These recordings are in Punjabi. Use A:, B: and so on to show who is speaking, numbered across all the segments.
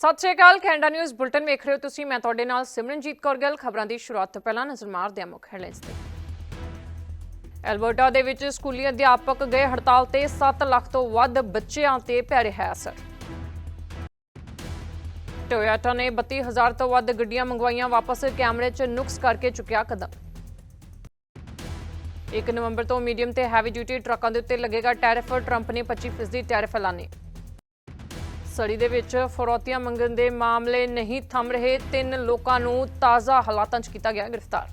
A: Sat Shri Akal, Canada news bulletin ਵੇਖ ਰਹੇ ਹੋ ਤੁਸੀਂ। ਮੈਂ ਤੁਹਾਡੇ ਨਾਲ ਸਿਮਰਨਜੀਤ ਕੌਰ ਗੱਲ। ਖਬਰਾਂ ਦੀ ਸ਼ੁਰੂਆਤ ਤੋਂ ਪਹਿਲਾਂ ਨਜ਼ਰ ਮਾਰਦੇ ਹਾਂ ਮੁੱਖ ਹੈਡਲਾਈਨਸ ਤੇ। ਐਲਬਰਟਾ ਦੇ ਵਿੱਚ ਸਕੂਲੀ ਅਧਿਆਪਕ ਗਏ ਹੜਤਾਲ ਤੇ 7 ਲੱਖ ਤੋਂ ਵੱਧ ਬੱਚਿਆਂ ਤੇ ਪੈ ਰਿਹਾ ਹੈ ਅਸਰ। ਟੋਯੋਟਾ ਨੇ 32000 ਤੋਂ ਵੱਧ ਗੱਡੀਆਂ ਮੰਗਵਾਈਆਂ, ਵਾਪਸ ਕੈਮਰੇ 'ਚ ਨੁਕਸ ਕਰਕੇ ਚੁੱਕਿਆ ਕਦਮ। 1 ਨਵੰਬਰ ਤੋਂ ਮੀਡੀਅਮ ਤੇ ਹੈਵੀ ਡਿਊਟੀ ਟਰੱਕਾਂ ਦੇ ਉੱਤੇ ਲੱਗੇਗਾ ਟੈਰਿਫ। ਟਰੰਪ ਨੇ 25% ਟੈਰਿਫ ਐਲਾਨੇ। ਸੜੀ ਦੇ ਵਿੱਚ ਫਰੋਤੀਆਂ ਮੰਗਣ ਦੇ ਮਾਮਲੇ ਨਹੀਂ ਥੰਮ ਰਹੇ, ਤਿੰਨ ਲੋਕਾਂ ਨੂੰ ਤਾਜ਼ਾ ਹਾਲਾਤਾਂ 'ਚ ਕੀਤਾ ਗਿਆ ਗ੍ਰਿਫਤਾਰ।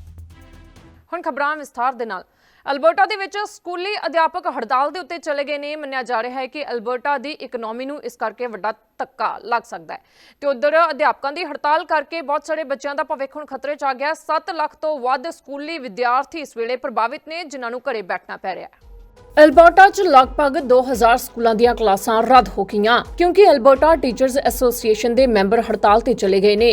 A: ਹੁਣ ਖਬਰਾਂ ਵਿਸਥਾਰ ਦੇ ਨਾਲ। ਅਲਬਰਟਾ ਦੇ ਵਿੱਚ ਸਕੂਲੀ ਅਧਿਆਪਕ ਹੜਤਾਲ ਦੇ ਉੱਤੇ ਚਲੇ ਗਏ ਨੇ। ਮੰਨਿਆ ਜਾ ਰਿਹਾ ਹੈ ਕਿ ਅਲਬਰਟਾ ਦੀ ਇਕਨੋਮੀ ਨੂੰ ਇਸ ਕਰਕੇ ਵੱਡਾ ਧੱਕਾ ਲੱਗ ਸਕਦਾ ਹੈ। ਤੇ ਉਧਰ ਅਧਿਆਪਕਾਂ ਦੀ ਹੜਤਾਲ ਕਰਕੇ ਬਹੁਤ ਸਾਰੇ ਬੱਚਿਆਂ ਦਾ ਭਵਿੱਖ ਹੁਣ ਖਤਰੇ 'ਚ ਆ ਗਿਆ। 7 ਲੱਖ ਤੋਂ ਵੱਧ ਸਕੂਲੀ ਵਿਦਿਆਰਥੀ ਇਸ ਵੇਲੇ ਪ੍ਰਭਾਵਿਤ ਨੇ, ਜਿਨ੍ਹਾਂ ਨੂੰ ਘਰੇ ਬੈਠਣਾ ਪੈ ਰਿਹਾ ਹੈ। ਅਲਬਰਟਾ 'ਚ ਲਗਭਗ 2000 ਸਕੂਲਾਂ ਦੀਆਂ ਕਲਾਸਾਂ ਰੱਦ ਹੋ ਗਈਆਂ, ਕਿਉਂਕਿ ਅਲਬਰਟਾ ਟੀਚਰਜ਼ ਐਸੋਸੀਏਸ਼ਨ ਦੇ ਮੈਂਬਰ ਹੜਤਾਲ ਤੇ ਚਲੇ ਗਏ ਨੇ।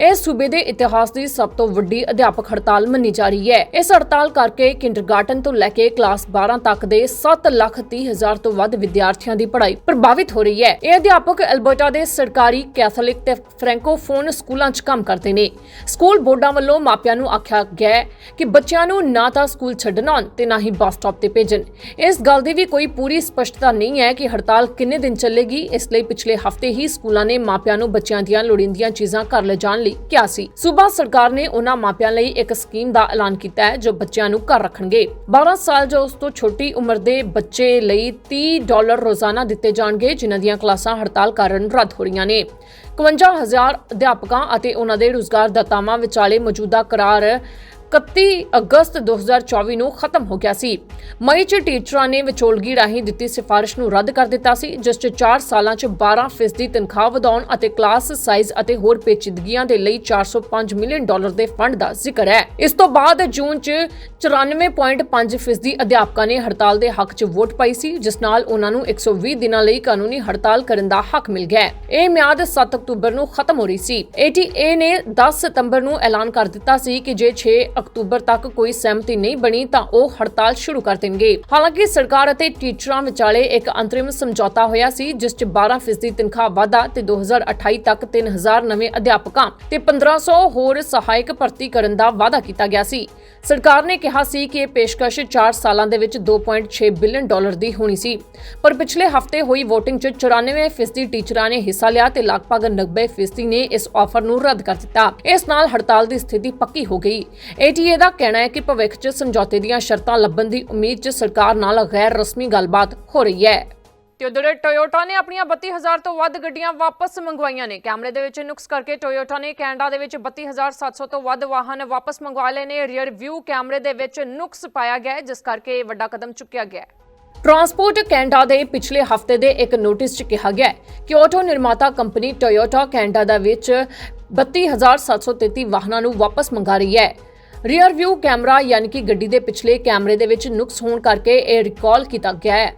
A: ਇਹ ਸੂਬੇ ਦੇ ਇਤਿਹਾਸ ਦੀ ਸਭ ਤੋਂ ਵੱਡੀ ਅਧਿਆਪਕ ਹੜਤਾਲ ਮੰਨੀ ਜਾ ਰਹੀ ਹੈ। ਇਸ ਹੜਤਾਲ ਕਰਕੇ ਕਿੰਡਰਗਾਰਟਨ ਤੋਂ ਲੈ ਕੇ ਕਲਾਸ 12 ਤੱਕ ਦੇ 7 ਲੱਖ 30 ਹਜ਼ਾਰ ਤੋਂ ਵੱਧ ਵਿਦਿਆਰਥੀਆਂ ਦੀ ਪੜ੍ਹਾਈ ਪ੍ਰਭਾਵਿਤ ਹੋ ਰਹੀ ਹੈ। ਇਹ ਅਧਿਆਪਕ ਅਲਬਰਟਾ ਦੇ ਸਰਕਾਰੀ ਕੈਥੋਲਿਕ ਤੇ ਫ੍ਰੈਂਕੋਫੋਨ ਸਕੂਲਾਂ 'ਚ ਕੰਮ ਕਰਦੇ ਨੇ। ਸਕੂਲ ਬੋਰਡਾਂ ਵੱਲੋਂ ਮਾਪਿਆਂ ਨੂੰ ਆਖਿਆ ਗਿਆ ਕਿ ਬੱਚਿਆਂ ਨੂੰ ਨਾ ਤਾਂ ਸਕੂਲ ਛੱਡਣ ਆਉਣ ਤੇ ਨਾ ਹੀ ਬੱਸ ਸਟਾਪ ਤੇ ਭੇਜਣ। ਇਸ ਗੱਲ ਦੀ ਵੀ ਕੋਈ ਪੂਰੀ ਸਪਸ਼ਟਤਾ ਨਹੀਂ ਹੈ ਕਿ ਹੜਤਾਲ ਕਿੰਨੇ ਦਿਨ ਚੱਲੇਗੀ। ਇਸ ਲਈ ਪਿਛਲੇ ਹਫ਼ਤੇ ਹੀ ਸਕੂਲਾਂ ਨੇ ਮਾਪਿਆਂ ਨੂੰ ਬੱਚਿਆਂ ਦੀਆਂ ਲੋੜੀਂਦੀਆਂ ਚੀਜ਼ਾਂ ਘਰ ਲਿਜਾਣ ਲਈ ਕਿਹਾ ਸੀ। ਸੂਬਾ ਸਰਕਾਰ ਨੇ ਉਹਨਾਂ ਮਾਪਿਆਂ ਲਈ ਇੱਕ ਸਕੀਮ ਦਾ ਐਲਾਨ ਕੀਤਾ ਹੈ, ਜੋ ਬੱਚਿਆਂ ਨੂੰ ਘਰ ਰੱਖਣਗੇ। 12 ਸਾਲ ਜਾਂ ਉਸ ਤੋਂ ਛੋਟੀ ਉਮਰ ਦੇ ਬੱਚੇ ਲਈ 30 ਡਾਲਰ ਰੋਜ਼ਾਨਾ ਦਿੱਤੇ ਜਾਣਗੇ, ਜਿਨ੍ਹਾਂ ਦੀਆਂ ਕਲਾਸਾਂ ਹੜਤਾਲ ਕਾਰਨ ਰੱਦ ਹੋ ਰਹੀਆਂ ਨੇ। 51000 ਅਧਿਆਪਕਾਂ ਅਤੇ ਉਹਨਾਂ ਦੇ ਰੁਜ਼ਗਾਰ ਦਾਤਾਵਾਂ ਵਿਚਾਲੇ ਮੌਜੂਦਾ ਕਰਾਰ 31 ਅਗਸਤ 2024 ਨੂੰ ਖਤਮ ਹੋ ਗਿਆ ਸੀ। ਮਈ 'ਚ ਟੀਚਰਾਂ ਨੇ ਵਿਚੋਲਗੀ ਰਾਹੀਂ ਦਿੱਤੀ ਸਿਫਾਰਿਸ਼ ਨੂੰ ਰੱਦ ਕਰ ਦਿੱਤਾ ਸੀ, ਜਿਸ 'ਚ 4 ਸਾਲਾਂ 'ਚ 12% ਦੀ ਤਨਖਾਹ ਵਧਾਉਣ ਅਤੇ ਕਲਾਸ ਸਾਈਜ਼ ਅਤੇ ਹੋਰ ਪੇਚੀਦਗੀਆਂ ਦੇ ਲਈ 405 ਮਿਲੀਅਨ ਡਾਲਰ ਦੇ ਫੰਡ ਦਾ ਜ਼ਿਕਰ ਹੈ। ਇਸ ਤੋਂ ਬਾਅਦ ਜੂਨ 'ਚ 94.5% ਦੀ ਅਧਿਆਪਕਾਂ ਨੇ ਹੜਤਾਲ ਦੇ ਹੱਕ 'ਚ ਵੋਟ ਪਾਈ ਸੀ, ਜਿਸ ਨਾਲ ਉਹਨਾਂ ਨੂੰ 120 ਦਿਨਾਂ ਲਈ ਕਾਨੂੰਨੀ ਹੜਤਾਲ ਕਰਨ ਦਾ ਹੱਕ ਮਿਲ ਗਿਆ ਇਹ ਮਿਆਦ 7 ਅਕਤੂਬਰ ਨੂੰ ਖਤਮ ਹੋ ਰਹੀ ਸੀ। ATA ਨੇ 10 ਸਤੰਬਰ ਨੂੰ ਐਲਾਨ ਕਰ ਦਿੱਤਾ ਸੀ ਕਿ ਜੇ 6 ਅਕਤੂਬਰ ਤੱਕ ਕੋਈ ਸਹਿਮਤੀ ਨਹੀਂ ਬਣੀ ਤਾਂ ਉਹ ਹੜਤਾਲ ਸ਼ੁਰੂ ਕਰ ਦੇਣਗੇ। ਹਾਲਾਂਕਿ ਸਰਕਾਰ ਅਤੇ ਟੀਚਰਾਂ ਵਿਚਾਲੇ ਇੱਕ ਅੰਤਰਿਮ ਸਮਝੌਤਾ ਹੋਇਆ ਸੀ, ਜਿਸ 'ਚ 12% ਤਨਖਾਹ ਵਾਧਾ ਤੇ 2028 ਤੱਕ 3000 ਨਵੇਂ ਅਧਿਆਪਕਾਂ ਤੇ 1500 ਹੋਰ ਸਹਾਇਕ ਭਰਤੀ ਕਰਨ ਦਾ ਵਾਅਦਾ ਕੀਤਾ ਗਿਆ ਸੀ। ਸਰਕਾਰ ਨੇ ਕਿਹਾ ਸੀ ਕਿ ਇਹ ਪੇਸ਼ਕਸ਼ 4 ਸਾਲਾਂ ਦੇ ਵਿੱਚ 2.6 ਬਿਲੀਅਨ ਡਾਲਰ ਦੀ ਹੋਣੀ ਸੀ। ਪਰ ਪਿਛਲੇ ਹਫ਼ਤੇ ਹੋਈ VOTING 'ਚ 94% ਟੀਚਰਾਂ ਨੇ ਹਿੱਸਾ ਲਿਆ ਤੇ ਲਗਭਗ 90% ਨੇ ਇਸ ਆਫਰ ਨੂੰ ਰੱਦ ਕਰ ਦਿੱਤਾ। ਇਸ ਨਾਲ ਹੜਤਾਲ ਦੀ ਸਥਿਤੀ ਪੱਕੀ ਹੋ ਗਈ। ATA ਦਾ ਕਹਿਣਾ ਹੈ ਕਿ ਭਵਿੱਖ 'ਚ ਸਮਝੌਤੇ ਦੀਆਂ ਸ਼ਰਤਾਂ ਲੱਭਣ ਦੀ ਉਮੀਦ 'ਚ ਸਰਕਾਰ ਨਾਲ ਗੈਰ ਰਸਮੀ ਗੱਲਬਾਤ ਹੋ ਰਹੀ ਹੈ। ਤੇ ਉਧਰ ਟੋਯੋਟਾ ਨੇ ਆਪਣੀਆਂ 32000 ਤੋਂ ਵੱਧ ਗੱਡੀਆਂ ਵਾਪਸ ਮੰਗਵਾਈਆਂ ਨੇ। ਕੈਮਰੇ ਦੇ ਵਿੱਚ ਨੁਕਸ ਕਰਕੇ ਟੋਯੋਟਾ ਨੇ ਕੈਨੇਡਾ ਦੇ ਵਿੱਚ 32700 ਤੋਂ ਵੱਧ ਵਾਹਨ ਵਾਪਸ ਮੰਗਵਾ ਲਏ ਨੇ। ਰੀਅਰ ਵਿਊ ਕੈਮਰੇ ਦੇ ਵਿੱਚ ਨੁਕਸ ਪਾਇਆ ਗਿਆ ਹੈ, ਜਿਸ ਕਰਕੇ ਇਹ ਵੱਡਾ ਕਦਮ ਚੁੱਕਿਆ ਗਿਆ ਹੈ। ਟਰਾਂਸਪੋਰਟ ਕੈਨੇਡਾ ਦੇ ਪਿਛਲੇ ਹਫ਼ਤੇ ਦੇ ਇੱਕ ਨੋਟਿਸ 'ਚ ਕਿਹਾ ਗਿਆ ਕਿ ਆਟੋ ਨਿਰਮਾਤਾ ਕੰਪਨੀ ਟੋਯੋਟਾ ਕੈਨੇਡਾ ਦਾ ਵਿੱਚ 32733 ਵਾਹਨਾਂ ਨੂੰ ਵਾਪਸ ਮੰਗਾ ਰਹੀ ਹੈ। ਰੀਅਰ ਵਿਊ ਕੈਮਰਾ ਯਾਨੀ ਕਿ ਗੱਡੀ ਦੇ ਪਿਛਲੇ ਕੈਮਰੇ ਦੇ ਵਿੱਚ ਨੁਕਸ ਹੋਣ ਕਰਕੇ ਇਹ ਰਿਕਾਲ ਕੀਤਾ ਗਿਆ ਹੈ।